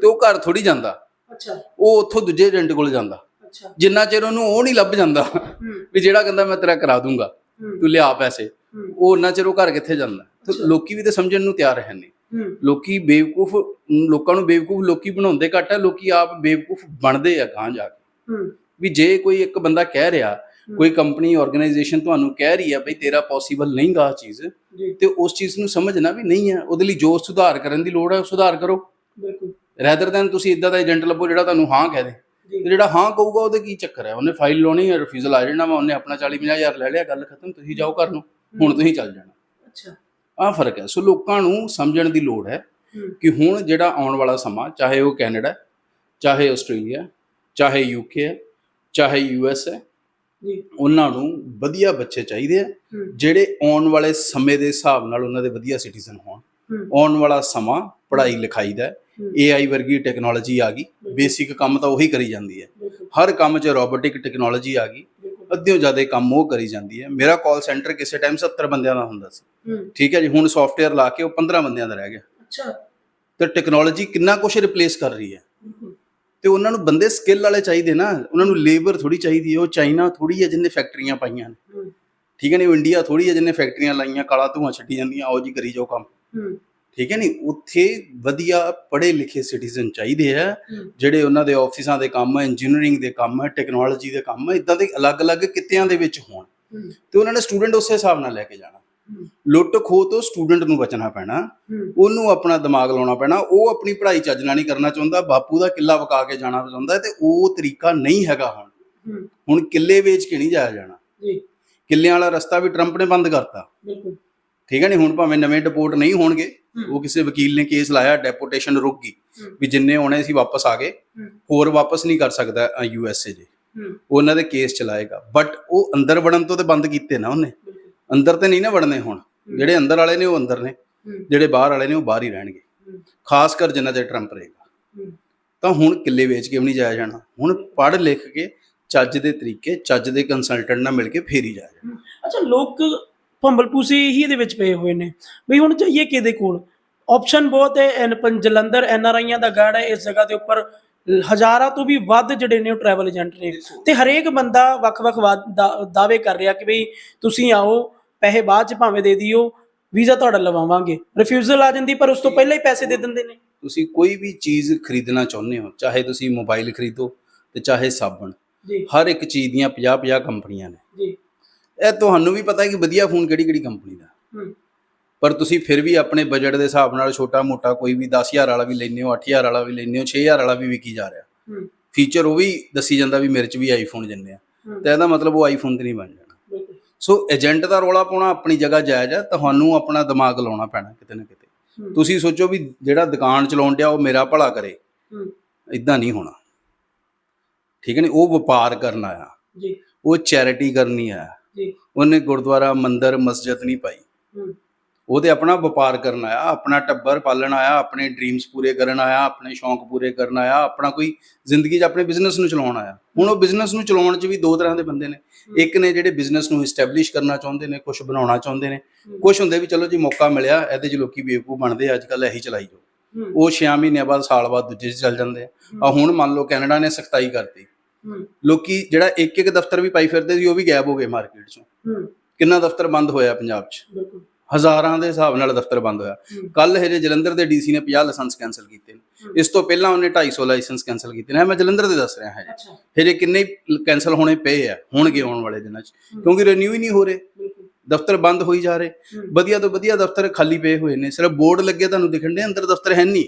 ਤੇ ਉਹ ਘਰ ਥੋੜੀ ਜਾਂਦਾ। ਅੱਛਾ। ਉਹ ਉੱਥੋਂ ਦੂਜੇ ਏਜੰਟ ਕੋਲ ਜਾਂਦਾ। ਅੱਛਾ। ਜਿੰਨਾ ਚਿਰ ਉਹਨੂੰ ਉਹ ਨਹੀਂ ਲੱਭ ਜਾਂਦਾ ਵੀ ਜਿਹੜਾ ਕਹਿੰਦਾ ਮੈਂ ਤੇਰਾ ਕਰਾ ਦੂੰਗਾ ਤੂੰ ਲਿਆ ਪੈਸੇ। ਉਹ ਉਹਨਾਂ ਚਿਰ ਉਹ ਘਰ ਕਿੱਥੇ ਜਾਂਦਾ? ਤੇ ਲੋਕੀ ਵੀ ਤੇ ਸਮਝਣ ਨੂੰ ਤਿਆਰ ਹੈ ਨਹੀਂ। ਲੋਕੀ ਬੇਵਕੂਫ ਲੋਕਾਂ ਨੂੰ ਬੇਵਕੂਫ ਲੋਕੀ ਬਣਾਉਂਦੇ ਘੱਟ ਆ ਲੋਕੀ ਆਪ ਬੇਵਕੂਫ ਬਣਦੇ ਆ ਗਾਂ ਜਾ ਕੇ। ਵੀ ਜੇ ਕੋਈ ਇੱਕ ਬੰਦਾ ਕਹਿ ਰਿਹਾ ਕੋਈ ਕੰਪਨੀ ਆਰਗੇਨਾਈਜੇਸ਼ਨ ਤੁਹਾਨੂੰ ਕਹਿ ਰਹੀ ਹੈ ਬਈ ਤੇਰਾ ਪੋਸੀਬਲ ਨਹੀਂਗਾ ਆ ਚੀਜ਼ ਤੇ ਉਸ ਚੀਜ਼ ਨੂੰ ਸਮਝਣਾ ਵੀ ਨਹੀਂ ਹੈ। ਉਹਦੇ ਲਈ ਜੋ ਸੁਧਾਰ ਕਰਨ ਦੀ ਲੋੜ ਹੈ ਸੁਧਾਰ ਕਰੋ। ਬਿਲਕੁਲ। ਰੈਦਰ ਦੈਨ ਤੁਸੀਂ ਇਦਾਂ ਦਾ ਏਜੰਟ ਲੱਭੋ ਜਿਹੜਾ ਤੁਹਾਨੂੰ ਹਾਂ ਕਹਿ ਦੇ। ਤੇ ਜਿਹੜਾ ਹਾਂ ਕਹੂਗਾ ਉਹਦੇ ਕੀ ਚੱਕਰ ਹੈ? ਉਹਨੇ ਫਾਈਲ ਲਾਉਣੀ ਹੈ ਰਿਫਿਊਜ਼ਲ ਆ ਜਾਣਾ ਵਾ ਉਹਨੇ ਆਪਣਾ 40 ਹਜ਼ਾਰ ਲੈ ਲਿਆ ਗੱਲ ਖਤਮ ਤੁਸੀਂ ਜਾਓ ਘਰ ਨੂੰ। ਹੁਣ ਤੁਸੀਂ ਚੱਲ ਜਾਣਾ। ਅੱਛਾ। ਆਹ ਫ਼ਰਕ ਹੈ। ਸੋ ਲੋਕਾਂ ਨੂੰ ਸਮਝਣ ਦੀ ਲੋੜ ਹੈ ਕਿ ਹੁਣ ਜਿਹੜਾ ਆਉਣ ਵਾਲਾ ਸਮਾਂ ਚਾਹੇ ਉਹ ਕੈਨੇਡਾ ਚਾਹੇ ਆਸਟ੍ਰੇਲੀਆ ਚਾਹੇ ਯੂਕੇ ਹੈ ਚਾਹੇ ਯੂਐਸ ਹੈ ਜੀ। ਉਹਨਾਂ ਨੂੰ ਵਧੀਆ ਬੱਚੇ ਚਾਹੀਦੇ ਆ ਜਿਹੜੇ ਆਉਣ ਵਾਲੇ ਸਮੇਂ ਦੇ ਹਿਸਾਬ ਨਾਲ ਉਹਨਾਂ ਦੇ ਵਧੀਆ ਸਿਟੀਜ਼ਨ ਹੋਣ। ਆਉਣ ਵਾਲਾ ਸਮਾਂ ਪੜ੍ਹਾਈ ਲਿਖਾਈ ਦਾ। ਏਆਈ ਵਰਗੀ ਟੈਕਨੋਲੋਜੀ ਆ ਗਈ। ਬੇਸਿਕ ਕੰਮ ਤਾਂ ਉਹੀ ਕਰੀ ਜਾਂਦੀ ਹੈ। ਹਰ ਕੰਮ 'ਚ ਰੋਬੋਟਿਕ ਟੈਕਨੋਲੋਜੀ ਆ ਗਈ। ਅੱਧਿਓਂ ਜ਼ਿਆਦਾ ਕੰਮ ਉਹ ਕਰੀ ਜਾਂਦੀ ਹੈ। ਮੇਰਾ ਕਾਲ ਸੈਂਟਰ ਕਿਸੇ ਟਾਈਮ 70 ਬੰਦਿਆਂ ਦਾ ਹੁੰਦਾ ਸੀ। ਠੀਕ ਹੈ ਜੀ ਹੁਣ ਸੌਫਟਵੇਅਰ ਲਾ ਕੇ ਉਹ 15 ਬੰਦਿਆਂ ਦਾ ਰਹਿ ਗਿਆ। ਅੱਛਾ। ਤੇ ਟੈਕਨੋਲੋਜੀ ਕਿੰਨਾ ਕੁਝ ਰਿਪਲੇਸ ਕਰ ਰਹੀ ਹੈ। ਤੇ ਉਹਨਾਂ ਨੂੰ ਬੰਦੇ ਸਕਿੱਲ ਵਾਲੇ ਚਾਹੀਦੇ ਨਾ। ਉਹਨਾਂ ਨੂੰ ਲੇਬਰ ਥੋੜੀ ਚਾਹੀਦੀ ਹੈ। ਉਹ ਚਾਈਨਾ ਥੋੜੀ ਹੈ ਜਿੰਨੇ ਫੈਕਟਰੀਆਂ ਪਾਈਆਂ ਨੇ। ਠੀਕ ਹੈ ਨਹੀਂ ਇੰਡੀਆ ਥੋੜੀ ਹੈ ਜਿੰਨੇ ਫੈਕਟਰੀਆਂ ਲਾਈਆਂ ਕਾਲਾ ਧੂਆਂ ਛੱਡੀ ਜਾਂਦੀਆਂ ਆਓ ਜੀ ਕਰੀ ਜਾਓ ਕੰਮ। ਠੀਕ ਹੈ ਨਹੀਂ ਉੱਥੇ ਵਧੀਆ ਪੜ੍ਹੇ ਲਿਖੇ ਸਿਟੀਜ਼ਨ ਚਾਹੀਦੇ ਆ ਜਿਹੜੇ ਉਹਨਾਂ ਦੇ ਆਫਿਸਾਂ ਦੇ ਕੰਮ ਹੈ ਇੰਜੀਨੀਅਰਿੰਗ ਦੇ ਕੰਮ ਹੈ ਟੈਕਨੋਲੋਜੀ ਦੇ ਕੰਮ ਹੈ ਇਦਾਂ ਦੇ ਅਲੱਗ-ਅਲੱਗ ਕਿੱਤਿਆਂ ਦੇ ਵਿੱਚ ਹੋਣ। ਤੇ ਉਹਨਾਂ ਨੇ ਸਟੂਡੈਂਟ ਉਸੇ ਹਿਸਾਬ ਨਾਲ ਲੈ ਕੇ ਜਾਣਾ। ਲੁੱਟ ਖੋਹ ਤੋਂ ਸਟੂਡੈਂਟ ਨੂੰ ਬਚਣਾ ਪੈਣਾ। ਉਹਨੂੰ ਆਪਣਾ ਦਿਮਾਗ ਲਾਉਣਾ ਪੈਣਾ। ਉਹ ਆਪਣੀ ਪੜ੍ਹਾਈ ਚੱਜ ਨਾਲ ਨਹੀਂ ਕਰਨਾ ਚਾਹੁੰਦਾ। ਬਾਪੂ ਦਾ ਕਿੱਲਾ ਵਕਾ ਕੇ ਜਾਣਾ ਚਾਹੁੰਦਾ ਤੇ ਉਹ ਤਰੀਕਾ ਨਹੀਂ ਹੈਗਾ ਹੁਣ। ਹੁਣ ਕਿੱਲੇ ਵੇਚ ਕੇ ਨਹੀਂ ਜਾਇਆ ਜਾਣਾ। ਜੀ। ਕਿੱਲਿਆਂ ਵਾਲਾ ਰਸਤਾ ਵੀ ਟਰੰਪ ਨੇ ਬੰਦ ਕਰਤਾ। ਬਿਲਕੁਲ। ਠੀਕ ਹੈ ਨਹੀਂ ਹੁਣ ਭਾਵੇਂ ਨਵੇਂ ਡਿਪੋਰਟ ਨਹੀਂ ਹੋਣਗੇ। ਉਹ ਕਿਸੇ ਵਕੀਲ ਨੇ ਕੇਸ ਲਾਇਆ ਡੈਪੋਟੇਸ਼ਨ ਰੁਕ ਗਈ। ਵੀ ਜਿੰਨੇ ਆਉਣੇ ਸੀ ਵਾਪਸ ਆ ਗਏ ਹੋਰ ਵਾਪਸ ਨਹੀਂ ਕਰ ਸਕਦਾ ਯੂ ਐਸ ਏ ਜੇ ਉਹਨਾਂ ਦੇ ਕੇਸ ਚਲਾਏਗਾ। ਬਟ ਉਹ ਅੰਦਰ ਵੜਨ ਤੋਂ ਤੇ ਬੰਦ ਕੀਤੇ ਨਾ ਉਹਨੇ। ਅੰਦਰ ਤੇ ਨਹੀਂ ਨਾ ਵੜਨੇ ਹੁਣ। ਜਿਹੜੇ ਅੰਦਰ ਵਾਲੇ ਨੇ ਉਹ ਅੰਦਰ ਨੇ। ਜਿਹੜੇ ਬਾਹਰ ਵਾਲੇ ਨੇ ਉਹ ਬਾਹਰ ਹੀ ਰਹਿਣਗੇ। ਖਾਸ ਕਰ ਜਿੰਨਾ ਚਿਰ ਟਰੰਪ ਰਹੇਗਾ। ਤਾਂ ਹੁਣ ਕਿੱਲੇ ਵੇਚ ਕੇ ਵੀ ਨਹੀਂ ਜਾਇਆ ਜਾਣਾ। ਹੁਣ ਪੜ੍ਹ ਲਿਖ ਕੇ ਚੱਜ ਦੇ ਤਰੀਕੇ ਚੱਜ ਦੇ ਕੰਸਲਟੈਂਟ ਨਾਲ ਮਿਲ ਕੇ ਫੇਰ ਜਾਇਆ ਜਾਣਾ। ਅੱਛਾ ਲੋਕ ਭੰਬਲਪੂਸੀ ਹੀ ਇਹਦੇ ਵਿੱਚ ਪਏ ਹੋਏ ਨੇ। ਵੀ ਹੁਣ ਜਾਈਏ ਕਿਹਦੇ ਕੋਲ? ਆਪਸ਼ਨ ਬਹੁਤ ਹੈ ਐਨ ਜਲੰਧਰ ਐਨ ਆਰ ਆਈਆਂ ਦਾ ਗਾਰਡ ਹੈ ਇਸ ਜਗ੍ਹਾ ਦੇ ਉੱਪਰ ਹਜ਼ਾਰਾਂ ਤੋਂ ਵੀ ਵੱਧ ਜਿਹੜੇ ਨੇ ਟਰੈਵਲ ਏਜੰਟ ਨੇ। ਤੇ ਹਰੇਕ ਬੰਦਾ ਵੱਖ-ਵੱਖ ਦਾਅਵੇ ਕਰ ਰਿਹਾ ਕਿ ਬਈ ਤੁਸੀਂ ਆਓ ਪੈਸੇ ਬਾਅਦ ਚ ਭਾਵੇਂ ਦੇ ਦਿਓ ਵੀਜ਼ਾ ਤੁਹਾਡਾ ਲਵਾਵਾਂਗੇ। ਰਿਫਿਊਜ਼ਲ ਆ ਜਾਂਦੀ ਪਰ ਉਸ ਤੋਂ ਪਹਿਲਾਂ ਹੀ ਪੈਸੇ ਦੇ ਦਿੰਦੇ ਨੇ। ਤੁਸੀਂ ਕੋਈ ਵੀ ਚੀਜ਼ ਖਰੀਦਣਾ ਚਾਹੁੰਦੇ ਹੋ ਚਾਹੇ ਤੁਸੀਂ ਮੋਬਾਈਲ ਖਰੀਦੋ ਤੇ ਚਾਹੇ ਸਾਬਣ ਹਰ ਇੱਕ ਚੀਜ਼ ਦੀਆਂ 50-50 ਕੰਪਨੀਆਂ ਨੇ। ਜੀ। ਇਹ ਤੁਹਾਨੂੰ ਵੀ ਪਤਾ ਹੈ ਕਿ ਵਧੀਆ ਫੋਨ ਕਿਹੜੀ-ਕਿਹੜੀ ਕੰਪਨੀ ਦਾ। ਪਰ ਤੁਸੀਂ ਫਿਰ ਵੀ ਆਪਣੇ ਬਜਟ ਦੇ ਹਿਸਾਬ ਨਾਲ ਛੋਟਾ ਮੋਟਾ ਕੋਈ ਵੀ 10000 ਵਾਲਾ ਵੀ ਲੈਂਦੇ ਹੋ 8000 ਵਾਲਾ ਵੀ ਲੈਂਦੇ ਹੋ 6000 ਵਾਲਾ ਵੀ ਵਿਕੀ ਜਾ ਰਿਹਾ। ਫੀਚਰ ਉਹ ਵੀ ਦੱਸੀ ਜਾਂਦਾ ਵੀ ਮੇਰੇ ਚ ਵੀ ਆਈਫੋਨ ਜਿੰਨੇ ਆ। ਤੇ ਇਹਦਾ ਮਤਲਬ ਉਹ ਆਈਫੋਨ ਤੇ ਨਹੀਂ ਬਣ ਜਾਣਾ। ਸੋ ਏਜੰਟ ਦਾ ਰੋਲਾ ਪਾਉਣਾ ਆਪਣੀ ਜਗ੍ਹਾ ਜਾਇਜ਼ ਹੈ ਤੁਹਾਨੂੰ ਆਪਣਾ ਦਿਮਾਗ ਲਾਉਣਾ ਪੈਣਾ ਕਿਤੇ ਨਾ ਕਿਤੇ। ਤੁਸੀਂ ਸੋਚੋ ਵੀ ਜਿਹੜਾ ਦੁਕਾਨ ਚਲਾਉਣ ਡਿਆ ਉਹ ਮੇਰਾ ਭਲਾ ਕਰੇ। ਇਦਾਂ ਨਹੀਂ ਹੋਣਾ। ਠੀਕ ਹੈ ਨਹੀਂ ਉਹ ਵਪਾਰ ਕਰਨ ਜੀ। ਉਹ ਚੈਰਿਟੀ ਕਰਨੀ ਆ। ਜੀ। ਉਹਨੇ ਗੁਰਦੁਆਰਾ ਮੰਦਿਰ ਮਸਜਿਦ ਨਹੀਂ ਪਾਈ। ਹੂੰ। ਉਹ ਤੇ ਆਪਣਾ ਵਪਾਰ ਕਰਨ ਆਇਆ ਆਪਣਾ ਟੱਬਰ ਪਾਲਣ ਆਇਆ ਆਪਣੇ ਡ੍ਰੀਮਸ ਪੂਰੇ ਕਰਨ ਆਇਆ ਆਪਣੇ ਸ਼ੌਂਕ ਪੂਰੇ ਕਰਨ ਆਇਆ ਆਪਣਾ ਕੋਈ ਜ਼ਿੰਦਗੀ 'ਚ ਆਪਣੇ ਬਿਜ਼ਨਸ ਨੂੰ ਚਲਾਉਣ ਆਇਆ। ਹੁਣ ਉਹ ਬਿਜ਼ਨਸ ਨੂੰ ਚਲਾਉਣ 'ਚ ਵੀ ਦੋ ਤਰ੍ਹਾਂ ਦੇ ਬੰਦੇ ਨੇ। ਇੱਕ ਨੇ ਜਿਹੜੇ ਬਿਜ਼ਨਸ ਨੂੰ ਐਸਟੈਬਲਿਸ਼ ਕਰਨਾ ਚਾਹੁੰਦੇ ਨੇ ਕੁਝ ਬਣਾਉਣਾ ਚਾਹੁੰਦੇ ਨੇ। ਕੁਝ ਹੁੰਦੇ ਵੀ ਚਲੋ ਜੀ ਮੌਕਾ ਮਿਲਿਆ ਇਹਦੇ 'ਚ ਲੋਕੀ ਬੇਵਕੂਫ ਬਣਦੇ ਅੱਜ ਕੱਲ ਇਹੀ ਚਲਾਈ ਜਾਓ। ਉਹ 6 ਮਹੀਨਿਆਂ ਬਾਅਦ ਸਾਲ ਬਾਅਦ ਦੂਜੇ 'ਚ ਚੱਲ ਜਾਂਦੇ ਆ। ਹੁਣ ਮੰਨ ਲਓ ਕੈਨੇਡਾ ਨੇ ਸਖਤਾਈ ਕਰਤੀ। ਲੋਕੀ ਜਿਹੜਾ ਇੱਕ ਇੱਕ ਦਫ਼ਤਰ ਵੀ ਪਾਈ ਫਿਰਦੇ ਸੀ ਉਹ ਵੀ ਗਾਇਬ ਹੋ ਗਏ ਮਾਰਕੀਟ 'ਚੋਂ। ਕਿੰਨਾ ਦਫ਼ਤਰ ਬੰਦ ਹੋਇਆ ਪੰਜਾਬ 'ਚ? ਹਜ਼ਾਰਾਂ ਦੇ ਹਿਸਾਬ ਨਾਲ ਦਫ਼ਤਰ ਬੰਦ ਹੋਇਆ। ਕੱਲ ਹਜੇ ਜਲੰਧਰ ਦੇ ਡੀਸੀ ਨੇ 50 ਲਾਇਸੈਂਸ ਕੈਨਸਲ ਕੀਤੇ ਨੇ। ਇਸ ਤੋਂ ਪਹਿਲਾਂ ਉਹਨੇ 250 ਲਾਇਸੈਂਸ ਕੈਨਸਲ ਕੀਤੇ ਨੇ। ਮੈਂ ਜਲੰਧਰ ਦੇ ਦੱਸ ਰਿਹਾ ਹਾਂ ਹਜੇ ਕਿੰਨੇ ਕੈਨਸਲ ਹੋਣੇ ਪਏ ਆ ਹੋਣਗੇ ਆਉਣ ਵਾਲੇ ਦਿਨਾਂ 'ਚ। ਕਿਉਂਕਿ ਰੀਨਿਊ ਹੀ ਨਹੀਂ ਹੋ ਰਹੇ। ਦਫ਼ਤਰ ਬੰਦ ਹੋਈ ਜਾ ਰਹੇ। ਵਧੀਆ ਤੋਂ ਵਧੀਆ ਦਫ਼ਤਰ ਖਾਲੀ ਪਏ ਹੋਏ ਨੇ। ਸਿਰਫ ਬੋਰਡ ਲੱਗੇ ਤੁਹਾਨੂੰ ਦਿਖਣ ਦੇ ਅੰਦਰ ਦਫ਼ਤਰ ਹੈ ਨਹੀਂ।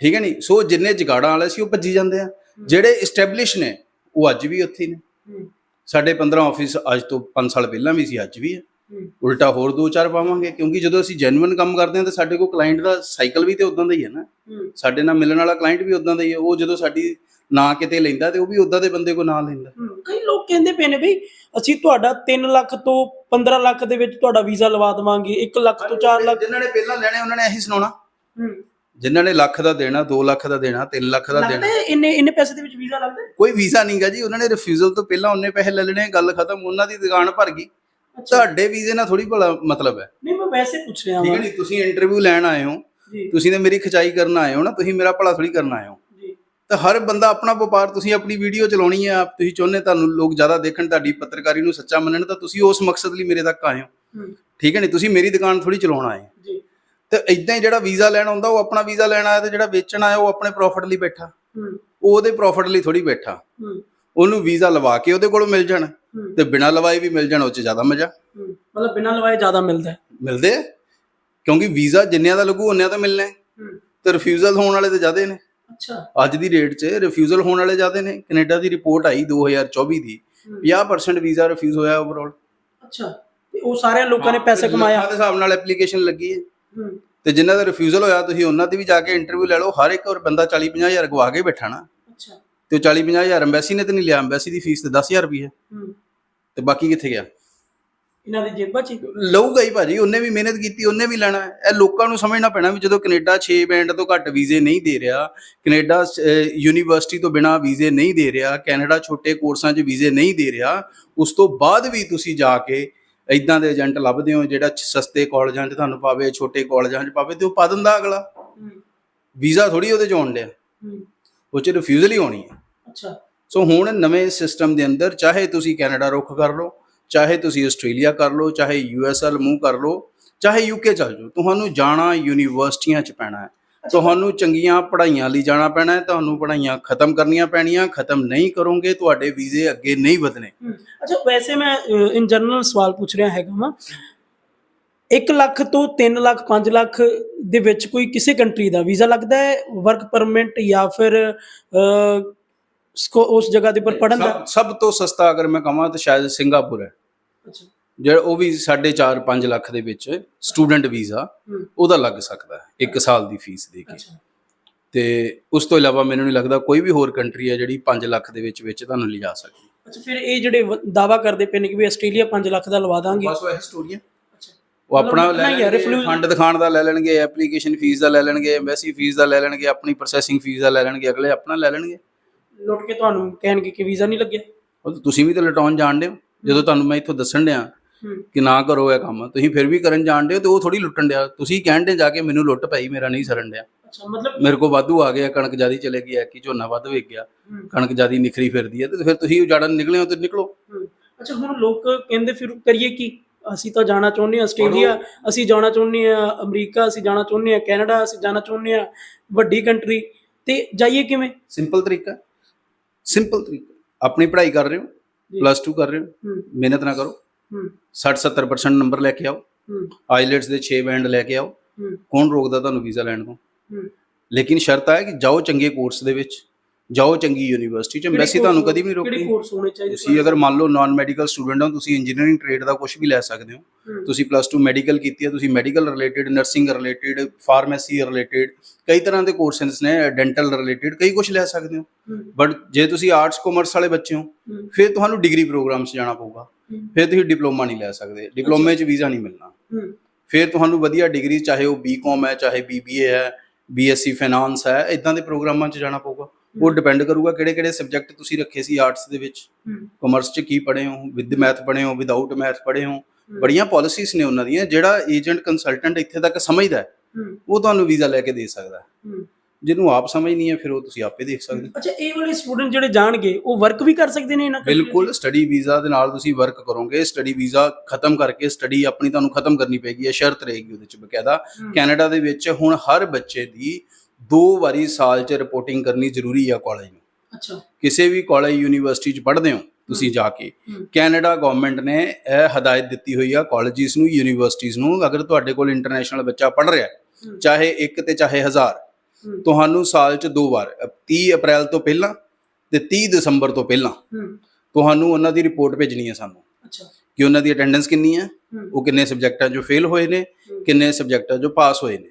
ਠੀਕ ਹੈ ਨਹੀਂ ਸੋ ਜਿੰਨੇ ਜਗਾੜਾਂ ਵਾਲੇ ਸੀ ਉਹ ਭੱਜੀ ਜਾਂਦੇ ਆ। ਜਿਹੜੇ ਇਸਟੈਬਲਿਸ਼ ਨੇ ਉਹ ਅੱਜ ਵੀ ਉੱਥੇ ਨੇ। ਸਾਡੇ 15 ਆਫਿਸ ਅੱਜ ਤੋਂ 5 ਸਾਲ ਪਹਿਲਾਂ ਵੀ ਸੀ ਅੱਜ ਵੀ ਹੈ। ਉਲਟਾ ਹੋਰ ਦੋ ਚਾਰ ਪਾਵਾਂਗੇ ਕਿਉਂਕਿ ਜਦੋਂ ਅਸੀਂ ਜੈਨੂਇਨ ਕੰਮ ਕਰਦੇ ਹਾਂ ਤਾਂ ਸਾਡੇ ਕੋਲ ਕਲਾਇੰਟ ਦਾ ਸਾਈਕਲ ਵੀ ਤੇ ਉਦਾਂ ਦਾ ਹੀ ਹੈ ਨਾ। ਸਾਡੇ ਨਾਲ ਮਿਲਣ ਵਾਲਾ ਕਲਾਇੰਟ ਵੀ ਉਦਾਂ ਦਾ ਹੀ ਹੈ। ਉਹ ਜਦੋਂ ਸਾਡੀ ਨਾ ਕਿਤੇ ਲੈਂਦਾ ਤੇ ਉਹ ਵੀ ਉਦਾਂ ਦੇ ਬੰਦੇ ਕੋ ਨਾ ਲੈਂਦਾ। ਕਈ ਲੋਕ ਕਹਿੰਦੇ ਪਏ ਨੇ ਬਈ ਅਸੀਂ ਤੁਹਾਡਾ 3 ਲੱਖ ਤੋਂ 15 ਲੱਖ ਦੇ ਵਿੱਚ ਤੁਹਾਡਾ ਵੀਜ਼ਾ ਲਵਾ ਦੇਵਾਂਗੇ 1 ਲੱਖ ਤੋਂ 4 ਲੱਖ ਜਿਨ੍ਹਾਂ ਨੇ ਪਹਿਲਾਂ ਲੈਣੇ ਉਹਨਾਂ ਨੇ ਇਹੀ ਸੁਣਾਉਣਾ। ਜਿਨ੍ਹਾਂ ਨੇ ਲੱਖ ਦਾ ਦੇਣਾ 2 ਲੱਖ ਦਾ ਦੇਣਾ 3 ਲੱਖ ਦਾ ਲੱਗਦਾ ਦੇਣਾ। ਹੈ ਇੰਨੇ ਇੰਨੇ ਪੈਸੇ ਦੇ ਵਿੱਚ ਵੀਜ਼ਾ ਲੱਗਦਾ? ਹੈ? ਕੋਈ ਵੀਜ਼ਾ ਨਹੀਂਗਾ ਜੀ ਉਹਨਾਂ ਨੇ ਰਿਫਿਊਜ਼ਲ ਤੋਂ ਪਹਿਲਾਂ ਉਹਨੇ ਪੈਸੇ ਲੈ ਲੈਣੇ ਗੱਲ ਖਤਮ ਉਹਨਾਂ ਦੀ ਦੁਕਾਨ ਭਰ ਗਈ। ਤੁਹਾਡੇ ਵੀਜ਼ੇ ਨਾਲ ਥੋੜੀ ਭਲਾ ਮਤਲਬ ਹੈ। ਨਹੀਂ ਮੈਂ ਵੈਸੇ ਪੁੱਛ ਰਿਹਾ ਠੀਕ ਹੈ ਤੁਸੀਂ ਇੰਟਰਵਿਊ ਲੈਣ ਆਏ ਹੋ ਜੀ। ਤੁਸੀਂ ਤੇ ਮੇਰੀ ਖਿਚਾਈ ਕਰਨ ਆਏ ਹੋ ਨਾ ਤੁਸੀਂ ਮੇਰਾ ਭਲਾ ਥੋੜੀ ਕਰਨ ਆਏ ਹੋ। ਜੀ। ਤਾਂ ਹਰ ਬੰਦਾ ਆਪਣਾ ਵਪਾਰ ਤੁਸੀਂ ਆਪਣੀ ਵੀਡੀਓ ਚਲਾਉਣੀ ਹੈ ਤੁਸੀਂ ਚਾਹੁੰਦੇ ਤੁਹਾਨੂੰ ਲੋਕ ਜ਼ਿਆਦਾ ਦੇਖਣ ਤੁਹਾਡੀ ਪੱਤਰਕਾਰੀ ਨੂੰ ਸੱਚਾ ਮੰਨਣ ਤਾਂ ਤੁਸੀਂ ਉਸ ਮਕਸਦ ਲਈ ਮੇਰੇ ਤੱਕ ਆਏ ਹੋ। ਹੂੰ। ਠੀਕ ਹੈ ਨਹੀਂ ਤੁਸੀਂ ਮੇਰੀ ਦੁਕਾਨ ਥੋੜੀ ਚਲਾਉਣ ਆਏ ਹੋ। ਜੀ। ਤੇ ਇਦਾਂ ਹੀ ਜਿਹੜਾ ਵੀਜ਼ਾ ਲੈਣ ਆਉਂਦਾ ਉਹ ਆਪਣਾ ਵੀਜ਼ਾ ਲੈਣ ਆਇਆ ਤੇ ਜਿਹੜਾ ਵੇਚਣ ਆਇਆ ਉਹ ਆਪਣੇ ਪ੍ਰੋਫਿਟ ਲਈ ਬੈਠਾ। ਉਹ ਉਹਦੇ ਪ੍ਰੋਫਿਟ ਲਈ ਥੋੜੀ ਬੈਠਾ। ਉਹਨੂੰ ਵੀਜ਼ਾ ਲਵਾ ਕੇ ਉਹਦੇ ਕੋਲੋਂ ਮਿਲ ਜਾਣ। ਤੇ ਬਿਨਾਂ ਲਵਾਏ ਵੀ ਮਿਲ ਜਾਣ ਉਹ ਚ ਜ਼ਿਆਦਾ ਮਜ਼ਾ। ਮਤਲਬ ਬਿਨਾਂ ਲਵਾਏ ਜ਼ਿਆਦਾ ਮਿਲਦਾ ਹੈ। ਮਿਲਦੇ ਕਿਉਂਕਿ ਵੀਜ਼ਾ ਜਿੰਨਿਆਂ ਦਾ ਲੱਗੂ ਉਹਨਿਆਂ ਤਾਂ ਮਿਲਣਾ ਤੇ ਰਿਫਿਊਜ਼ਲ ਹੋਣ ਵਾਲੇ ਤੇ ਜ਼ਿਆਦੇ ਨੇ। ਅੱਛਾ। ਅੱਜ ਦੀ ਡੇਟ 'ਚ ਰਿਫਿਊਜ਼ਲ ਹੋਣ ਵਾਲੇ ਜ਼ਿਆਦੇ ਨੇ। ਕੈਨੇਡਾ ਦੀ ਰਿਪੋਰਟ ਆਈ 2024 ਦੀ। ਹੂੰ। 50% ਵੀਜ਼ਾ ਰਿਫਿਊਜ਼ ਹੋਇਆ ਓਵਰਆਲ ਅੱਛਾ। ਤੇ ਉਹ ਸਾਰਿਆਂ ਲੋਕਾਂ ਨੇ ਪੈਸੇ ਕਮਾਇਆ। ਦੇ ਹਿਸਾਬ ਨਾਲ ਐਪਲੀਕੇਸ਼ਨ ਲੱਗੀ ਹੂੰ। ਤੇ ਜਿਨ੍ਹਾਂ ਦਾ ਰਿਫਿਊਜ਼ਲ ਹੋਇਆ ਤੁਸੀਂ ਉਹਨਾਂ ਦੀ ਵੀ ਜਾ ਕੇ ਇੰਟਰਵਿਊ ਲੈ ਲਓ। ਹਰ ਇੱਕ ਹੋਰ ਬੰਦਾ 40 50 ਹਜ਼ਾਰ ਗਵਾ ਕੇ ਬੈਠਾ ਨਾ। ਅੱਛਾ। ਤੇ 40 50 ਹਜ਼ਾਰ ਐਮਬੈਸੀ ਨੇ ਤੇ ਨਹੀਂ ਲਿਆ। ਐਮਬੈਸੀ ਦੀ ਫੀਸ ਤੇ 10000 ਰੁਪਏ ਹੈ। ਤੇ ਬਾਕੀ ਕਿੱਥੇ ਗਿਆ? ਇਹਨਾਂ ਦੀ ਜੇਬਾਂ 'ਚ। ਲਊਗਾ ਹੀ ਭਾਜੀ। ਉਹਨੇ ਵੀ ਮਿਹਨਤ ਕੀਤੀ ਉਹਨੇ ਵੀ ਲੈਣਾ। ਹੈ। ਇਹ ਲੋਕਾਂ ਨੂੰ ਸਮਝਣਾ ਪੈਣਾ ਵੀ ਜਦੋਂ ਕੈਨੇਡਾ 6 ਬੈਂਡ ਤੋਂ ਘੱਟ ਵੀਜ਼ੇ ਨਹੀਂ ਦੇ ਰਿਹਾ ਕੈਨੇਡਾ ਯੂਨੀਵਰਸਿਟੀ ਤੋਂ ਬਿਨਾ ਵੀਜ਼ੇ ਨਹੀਂ ਦੇ ਰਿਹਾ ਕੈਨੇਡਾ ਛੋਟੇ ਕੋਰਸਾਂ 'ਚ ਵੀਜ਼ੇ ਨਹੀਂ ਦੇ ਰਿਹਾ ਉਸ ਤੋਂ ਬਾਅਦ ਵੀ ਤੁਸੀਂ ਜਾ ਕੇ ਇਦਾਂ ਦੇ ਏਜੰਟ ਲੱਭਦੇ ਹੋ ਜਿਹੜਾ ਸਸਤੇ ਕਾਲਜਾਂ 'ਚ ਤੁਹਾਨੂੰ ਪਾਵੇ ਛੋਟੇ ਕਾਲਜਾਂ 'ਚ ਪਾਵੇ ਤੇ ਉਹ ਪਾ ਦਿੰਦਾ ਅਗਲਾ। ਵੀਜ਼ਾ ਥੋੜੀ ਉਹਦੇ 'ਚ ਆਉਣ ਡਿਆ। ਉਹ 'ਚ ਰਿਫਿਊਜ਼ਲ ਹੀ ਹੋਣੀ ਹੈ। ਅੱਛਾ। ਸੋ ਹੁਣ ਨਵੇਂ ਸਿਸਟਮ ਦੇ ਅੰਦਰ ਚਾਹੇ ਤੁਸੀਂ ਕੈਨੇਡਾ ਰੁੱਖ ਕਰ ਲਓ ਚਾਹੇ ਤੁਸੀਂ ਆਸਟ੍ਰੇਲੀਆ ਕਰ ਲਓ ਚਾਹੇ ਯੂਐਸ ਵੱਲ ਮੂਵ ਕਰ ਲਓ ਚਾਹੇ ਯੂਕੇ ਚੱਲ ਜਾਓ ਤੁਹਾਨੂੰ ਜਾਣਾ ਯੂਨੀਵਰਸਿਟੀਆਂ 'ਚ ਪੈਣਾ ਹੈ। ਤੁਹਾਨੂੰ ਚੰਗੀਆਂ ਪੜ੍ਹਾਈਆਂ ਲਈ ਜਾਣਾ ਪੈਣਾ ਹੈ ਤੁਹਾਨੂੰ ਪੜ੍ਹਾਈਆਂ ਖਤਮ ਕਰਨੀਆਂ ਪੈਣੀਆਂ ਖਤਮ ਨਹੀਂ ਕਰੋਗੇ ਤੁਹਾਡੇ ਵੀਜ਼ੇ ਅੱਗੇ ਨਹੀਂ ਵਧਣੇ। ਅੱਛਾ ਵੈਸੇ ਮੈਂ ਇਨ ਜਨਰਲ ਸਵਾਲ ਪੁੱਛ ਰਿਹਾ ਹੈਗਾ ਵਾਂ। 1 ਲੱਖ ਤੋਂ 3 ਲੱਖ 5 ਲੱਖ ਦੇ ਵਿੱਚ ਕੋਈ ਕਿਸੇ ਕੰਟਰੀ ਦਾ ਵੀਜ਼ਾ ਲੱਗਦਾ ਹੈ ਵਰਕ ਪਰਮਿਟ ਜਾਂ ਫਿਰ ਉਸ ਜਗ੍ਹਾ ਦੇ ਉੱਪਰ ਪੜਨ ਦਾ? ਸਭ ਤੋਂ ਸਸਤਾ ਅਗਰ ਮੈਂ ਕਹਾਂ ਤਾਂ ਸ਼ਾਇਦ ਸਿੰਗਾਪੁਰ ਹੈ। ਅੱਛਾ। ਜਿਹੜਾ ਉਹ ਵੀ 4.5 5 ਲੱਖ ਦੇ ਵਿੱਚ ਸਟੂਡੈਂਟ ਵੀਜ਼ਾ ਉਹਦਾ ਲੱਗ ਸਕਦਾ ਹੈ 1 ਸਾਲ ਦੀ ਫੀਸ ਦੇ ਕੇ। ਤੇ ਉਸ ਤੋਂ ਇਲਾਵਾ ਮੈਨੂੰ ਨਹੀਂ ਲੱਗਦਾ ਕੋਈ ਵੀ ਹੋਰ ਕੰਟਰੀ ਹੈ ਜਿਹੜੀ 5 ਲੱਖ ਦੇ ਵਿੱਚ ਵਿੱਚ ਤੁਹਾਨੂੰ ਲਿਜਾ ਸਕਦੀ ਅੱਛਾ ਫਿਰ ਇਹ ਜਿਹੜੇ ਦਾਵਾ ਕਰਦੇ ਪਏ ਨੇ ਕਿ ਵੀ ਆਸਟ੍ਰੇਲੀਆ 5 ਲੱਖ ਦਾ ਲਵਾ ਦਾਂਗੇ। ਬਸ ਉਹ ਇਹ ਸਟੋਰੀ ਹੈ। ਅੱਛਾ। ਉਹ ਆਪਣਾ ਲੈ ਲੈਣਗੇ ਫੰਡ ਦਿਖਾਣ ਦਾ ਲੈ ਲੈਣਗੇ ਐਪਲੀਕੇਸ਼ਨ ਫੀਸ ਦਾ ਲੈ ਲੈਣਗੇ ਐਮਬੈਸੀ ਫੀਸ ਦਾ ਲੈ ਲੈਣਗੇ ਆਪਣੀ ਪ੍ਰੋਸੈਸਿੰਗ ਫੀਸ ਦਾ ਲੈ ਲੈਣਗੇ ਅਗਲੇ ਆਪਣਾ ਲੈ ਲੈਣਗੇ। ਲੁੱਟ ਕੇ ਤੁਹਾਨੂੰ ਕਹਿਣਗੇ ਕਿ ਵੀਜ਼ਾ ਨਹੀਂ ਲੱਗਿਆ। ਤੁਸੀਂ ਵੀ ਤਾਂ ਲਟਾਉਣ ਜਾਣਦੇ ਹੋ। ਜਦੋਂ ਤੁਹਾਨੂੰ ਮੈਂ ਇੱਥੋਂ ਦੱਸਣ ਡਿਆ ਕਿ ਨਾ ਕਰੋ ਇਹ ਕੰਮ ਤੁਸੀਂ ਫਿਰ ਵੀ ਕਰਨ ਜਾਣਦੇ ਹੋ ਤੇ ਉਹ ਥੋੜੀ ਲੁੱਟਣ ਡਿਆ। ਤੁਸੀਂ ਕਹਿਣ ਦੇ ਜਾ ਕੇ ਮੈਨੂੰ ਲੁੱਟ ਪਈ ਮੇਰਾ ਨਹੀਂ ਸਰਨ ਡਿਆ। ਅੱਛਾ ਮਤਲਬ ਮੇਰੇ ਕੋ ਵਾਧੂ ਆ ਗਿਆ ਕਣਕ ਜਿਆਦੀ ਚਲੇ ਗਈ ਹੈ ਕਿ ਝੋਨਾ ਵੱਧ ਵੇਚ ਗਿਆ। ਕਣਕ ਜਿਆਦੀ ਨਿਖਰੀ ਫਿਰਦੀ ਹੈ ਤੇ ਫਿਰ ਤੁਸੀਂ ਉਜਾੜਨ ਨਿਕਲੇ ਹੋ ਤੇ ਨਿਕਲੋ। ਅੱਛਾ ਹੁਣ ਲੋਕ ਕਹਿੰਦੇ ਫਿਰ ਕਰੀਏ ਕੀ? ਅਸੀਂ ਤਾਂ ਜਾਣਾ ਚਾਹੁੰਦੇ ਹਾਂ ਆਸਟ੍ਰੇਲੀਆ ਅਸੀਂ ਜਾਣਾ ਚਾਹੁੰਦੇ ਹਾਂ ਅਮਰੀਕਾ ਅਸੀਂ ਜਾਣਾ ਚਾਹੁੰਦੇ ਹਾਂ ਕੈਨੇਡਾ ਅਸੀਂ ਜਾਣਾ ਚਾਹੁੰਦੇ ਹਾਂ ਵੱਡੀ ਕੰਟਰੀ। ਤੇ ਜਾਈਏ ਕਿਵੇਂ? ਸਿੰਪਲ ਤਰੀਕਾ ਸਿੰਪਲ ਤਰੀਕਾ ਆਪਣੀ ਪੜ੍ਹਾਈ ਕਰ ਰਹੇ ਹੋ। ਪਲੱਸ 2 ਕਰ ਰਹੇ ਹੋ। ਮਿਹਨਤ ਨਾ ਕਰੋ। 60 70% ਨੰਬਰ ਲੈ ਕੇ ਆਓ। ਹੂੰ। ਆਈਲੈਟਸ ਦੇ 6 ਬੈਂਡ ਲੈ ਕੇ ਆਓ। ਹੂੰ। ਕੌਣ ਰੋਕਦਾ ਤੁਹਾਨੂੰ ਵੀਜ਼ਾ ਲੈਣ ਤੋਂ? ਹੂੰ। ਲੇਕਿਨ ਸ਼ਰਤ ਹੈ ਕਿ ਜਾਓ ਚੰਗੇ ਕੋਰਸ ਦੇ ਵਿੱਚ। ਜਾਓ ਚੰਗੀ ਯੂਨੀਵਰਸਿਟੀ ਚ। ਐਮਬੈਸੀ ਤੁਹਾਨੂੰ ਕਦੀ ਵੀ ਨਹੀਂ ਕਿਹੜੀ ਰੋਕਦੀ ਕੋਰਸ ਹੋਣੇ ਚਾਹੀਦੇ ਤੁਸੀਂ ਅਗਰ ਮੰਨ ਲਓ ਨਾਨ ਮੈਡੀਕਲ ਸਟੂਡੈਂਟ ਹੋ ਤੁਸੀਂ ਇੰਜੀਨੀਅਰਿੰਗ ਟ੍ਰੇਡ ਦਾ ਕੁਝ ਵੀ ਲੈ ਸਕਦੇ ਹੋ। ਤੁਸੀਂ ਪਲੱਸ 2 ਮੈਡੀਕਲ ਕੀਤੀ ਹੈ ਤੁਸੀਂ medical related nursing related pharmacy related ਕਈ ਤਰ੍ਹਾਂ ਦੇ ਕੋਰਸਸ ਨੇ ਡੈਂਟਲ ਰਿਲੇਟਡ ਕਈ ਕੁਝ ਲੈ ਸਕਦੇ ਹੋ। ਬਟ ਜੇ ਤੁਸੀਂ ਆਰਟਸ ਕਾਮਰਸ ਵਾਲੇ ਬੱਚੇ ਹੋ ਫਿਰ ਤੁਹਾਨੂੰ ਡਿਗਰੀ ਪ੍ਰੋਗਰਾਮ 'ਚ ਜਾਣਾ ਪਊਗਾ। ਫਿਰ ਤੁਸੀਂ ਡਿਪਲੋਮਾ ਨਹੀਂ ਲੈ ਸਕਦੇ। ਡਿਪਲੋਮੇ 'ਚ ਵੀਜ਼ਾ ਨਹੀਂ ਮਿਲਣਾ। ਫਿਰ ਤੁਹਾਨੂੰ ਵਧੀਆ ਡਿਗਰੀ ਚਾਹੇ ਉਹ ਬੀਕਾਮ ਹੈ ਚਾਹੇ ਬੀਬੀਏ ਹੈ ਬੀਐਸਸੀ ਫਾਈਨਾਂਸ ਹੈ ਇਦਾਂ ਦੇ ਪ੍ਰੋਗਰਾਮਾਂ 'ਚ ਜਾਣਾ ਪਊਗਾ। ਉਹ ਡਿਪੈਂਡ ਕਰੂਗਾ ਕਿਹੜੇ ਕਿਹੜੇ ਸਬਜੈਕਟ ਤੁਸੀਂ ਰੱਖੇ ਸੀ ਆਰਟਸ ਦੇ ਵਿੱਚ। ਕਾਮਰਸ 'ਚ ਕੀ ਪੜ੍ਹੇ ਹੋ ਵਿਦ ਮੈਥ ਪੜ੍ਹੇ ਹੋ ਵਿਦਆਊਟ ਮੈਥ ਪੜ੍ਹੇ ਹੋ। ਬੜੀਆਂ ਪਾਲਿਸੀਜ਼ ਨੇ ਉਹਨਾਂ ਦੀਆਂ ਜਿਹੜਾ ਏਜੰਟ ਕੰਸਲਟੈਂਟ ਇੱਥੇ ਤੱਕ ਸਮਝਦਾ ਹੈ, ਉਹ ਤੁਹਾਨੂੰ ਵੀਜ਼ਾ ਲੈ ਕੇ ਦੇ ਸਕਦਾ ਹੈ। ਜਿਹਨੂੰ ਆਪ ਸਮਝ ਨਹੀਂ ਹੈ ਫਿਰ ਉਹ ਤੁਸੀਂ ਆਪੇ ਦੇਖ ਸਕਦੇ ਅੱਛਾ ਇਹ ਵਾਲੇ ਸਟੂਡੈਂਟ ਜਿਹੜੇ ਜਾਣਗੇ ਉਹ ਵਰਕ ਵੀ ਕਰ ਸਕਦੇ ਨੇ ਇਹਨਾਂ? ਬਿਲਕੁਲ ਸਟੱਡੀ ਵੀਜ਼ਾ ਦੇ ਨਾਲ ਤੁਸੀਂ ਵਰਕ ਕਰੋਗੇ ਸਟੱਡੀ ਵੀਜ਼ਾ ਖਤਮ ਕਰਕੇ ਸਟੱਡੀ ਆਪਣੀ ਤੁਹਾਨੂੰ ਖਤਮ ਕਰਨੀ ਪੈਗੀ ਹੈ ਸ਼ਰਤ ਰਹੇਗੀ ਉਹਦੇ ਚ ਬਕਾਇਦਾ। ਕੈਨੇਡਾ ਦੇ ਵਿੱਚ ਹੁਣ ਹਰ ਬੱਚੇ ਦੀ ਦੋ ਵਾਰੀ ਸਾਲ ਚ ਰਿਪੋਰਟਿੰਗ ਕਰਨੀ ਜ਼ਰੂਰੀ ਆ ਕਾਲਜ ਨੂੰ। ਅੱਛਾ। ਕਿਸੇ ਵੀ ਕਾਲਜ ਯੂਨੀਵਰਸਿਟੀ ਚ ਪੜ੍ਹਦੇ ਹੋ ਤੁਸੀਂ ਜਾ ਕੇ। ਕੈਨੇਡਾ ਗਵਰਨਮੈਂਟ ਨੇ ਇਹ ਹਦਾਇਤ ਦਿੱਤੀ ਹੋਈ ਆ ਕਾਲਜਿਸ ਨੂੰ ਯੂਨੀਵਰਸਿਟੀਆਂ ਨੂੰ ਅਗਰ ਤੁਹਾਡੇ ਕੋਲ ਇੰਟਰਨੈਸ਼ਨਲ ਬੱਚਾ ਪੜ੍ਹ ਰਿਹਾ। ਚਾਹੇ ਇੱਕ ਤੇ ਚਾਹੇ ਹਜ਼ਾਰ। ਤੁਹਾਨੂੰ ਸਾਲ 'ਚ ਦੋ ਵਾਰ ਅ, 30 ਅਪ੍ਰੈਲ ਤੋਂ ਪਹਿਲਾਂ ਤੇ 30 ਦਸੰਬਰ ਤੋਂ ਪਹਿਲਾਂ ਤੁਹਾਨੂੰ ਉਹਨਾਂ ਦੀ ਰਿਪੋਰਟ ਭੇਜਣੀ ਹੈ ਸਾਨੂੰ। ਅੱਛਾ। ਕਿ ਉਹਨਾਂ ਦੀ ਅਟੈਂਡੈਂਸ ਕਿੰਨੀ ਹੈ ਉਹ ਕਿੰਨੇ ਸਬਜੈਕਟਾਂ 'ਚੋਂ ਫੇਲ ਹੋਏ ਨੇ ਕਿੰਨੇ ਸਬਜੈਕਟਾਂ 'ਚੋਂ ਪਾਸ ਹੋਏ ਨੇ।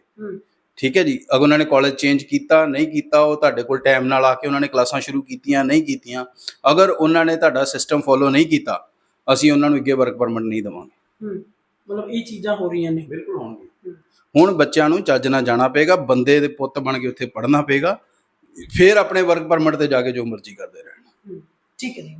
ਠੀਕ ਹੈ ਜੀ। ਅਗਰ ਉਹਨਾਂ ਨੇ ਕਾਲਜ ਚੇਂਜ ਕੀਤਾ ਨਹੀਂ ਕੀਤਾ ਉਹ ਤੁਹਾਡੇ ਕੋਲ ਟਾਈਮ ਨਾਲ ਆ ਕੇ ਉਹਨਾਂ ਨੇ ਕਲਾਸਾਂ ਸ਼ੁਰੂ ਕੀਤੀਆਂ ਨਹੀਂ ਕੀਤੀਆਂ। ਅਗਰ ਉਹਨਾਂ ਨੇ ਤੁਹਾਡਾ ਸਿਸਟਮ ਫੋਲੋ ਨਹੀਂ ਕੀਤਾ ਅਸੀਂ ਉਹਨਾਂ ਨੂੰ ਅੱਗੇ ਵਰਕ ਪਰਮਿਟ ਨਹੀਂ ਦੇਵਾਂਗੇ। ਹੂੰ ਮਤਲਬ ਇਹ ਚੀਜ਼ਾਂ ਹੋ ਰਹੀਆਂ ਨੇ। ਬਿਲਕੁਲ ਹੋਣਗੇ ਹੂੰ। ਹੁਣ ਬੱਚਿਆਂ ਨੂੰ ਚੱਜ ਨਾਲ ਜਾਣਾ ਪਏਗਾ ਬੰਦੇ ਦੇ ਪੁੱਤ ਬਣ ਕੇ ਉੱਥੇ ਪੜ੍ਹਨਾ ਪਏਗਾ ਫਿਰ ਆਪਣੇ ਵਰਕ ਪਰਮਿਟ ਤੇ ਜਾ ਕੇ ਜੋ ਮਰਜ਼ੀ ਕਰਦੇ ਰਹਿਣ। ਠੀਕ ਹੈ ਜੀ।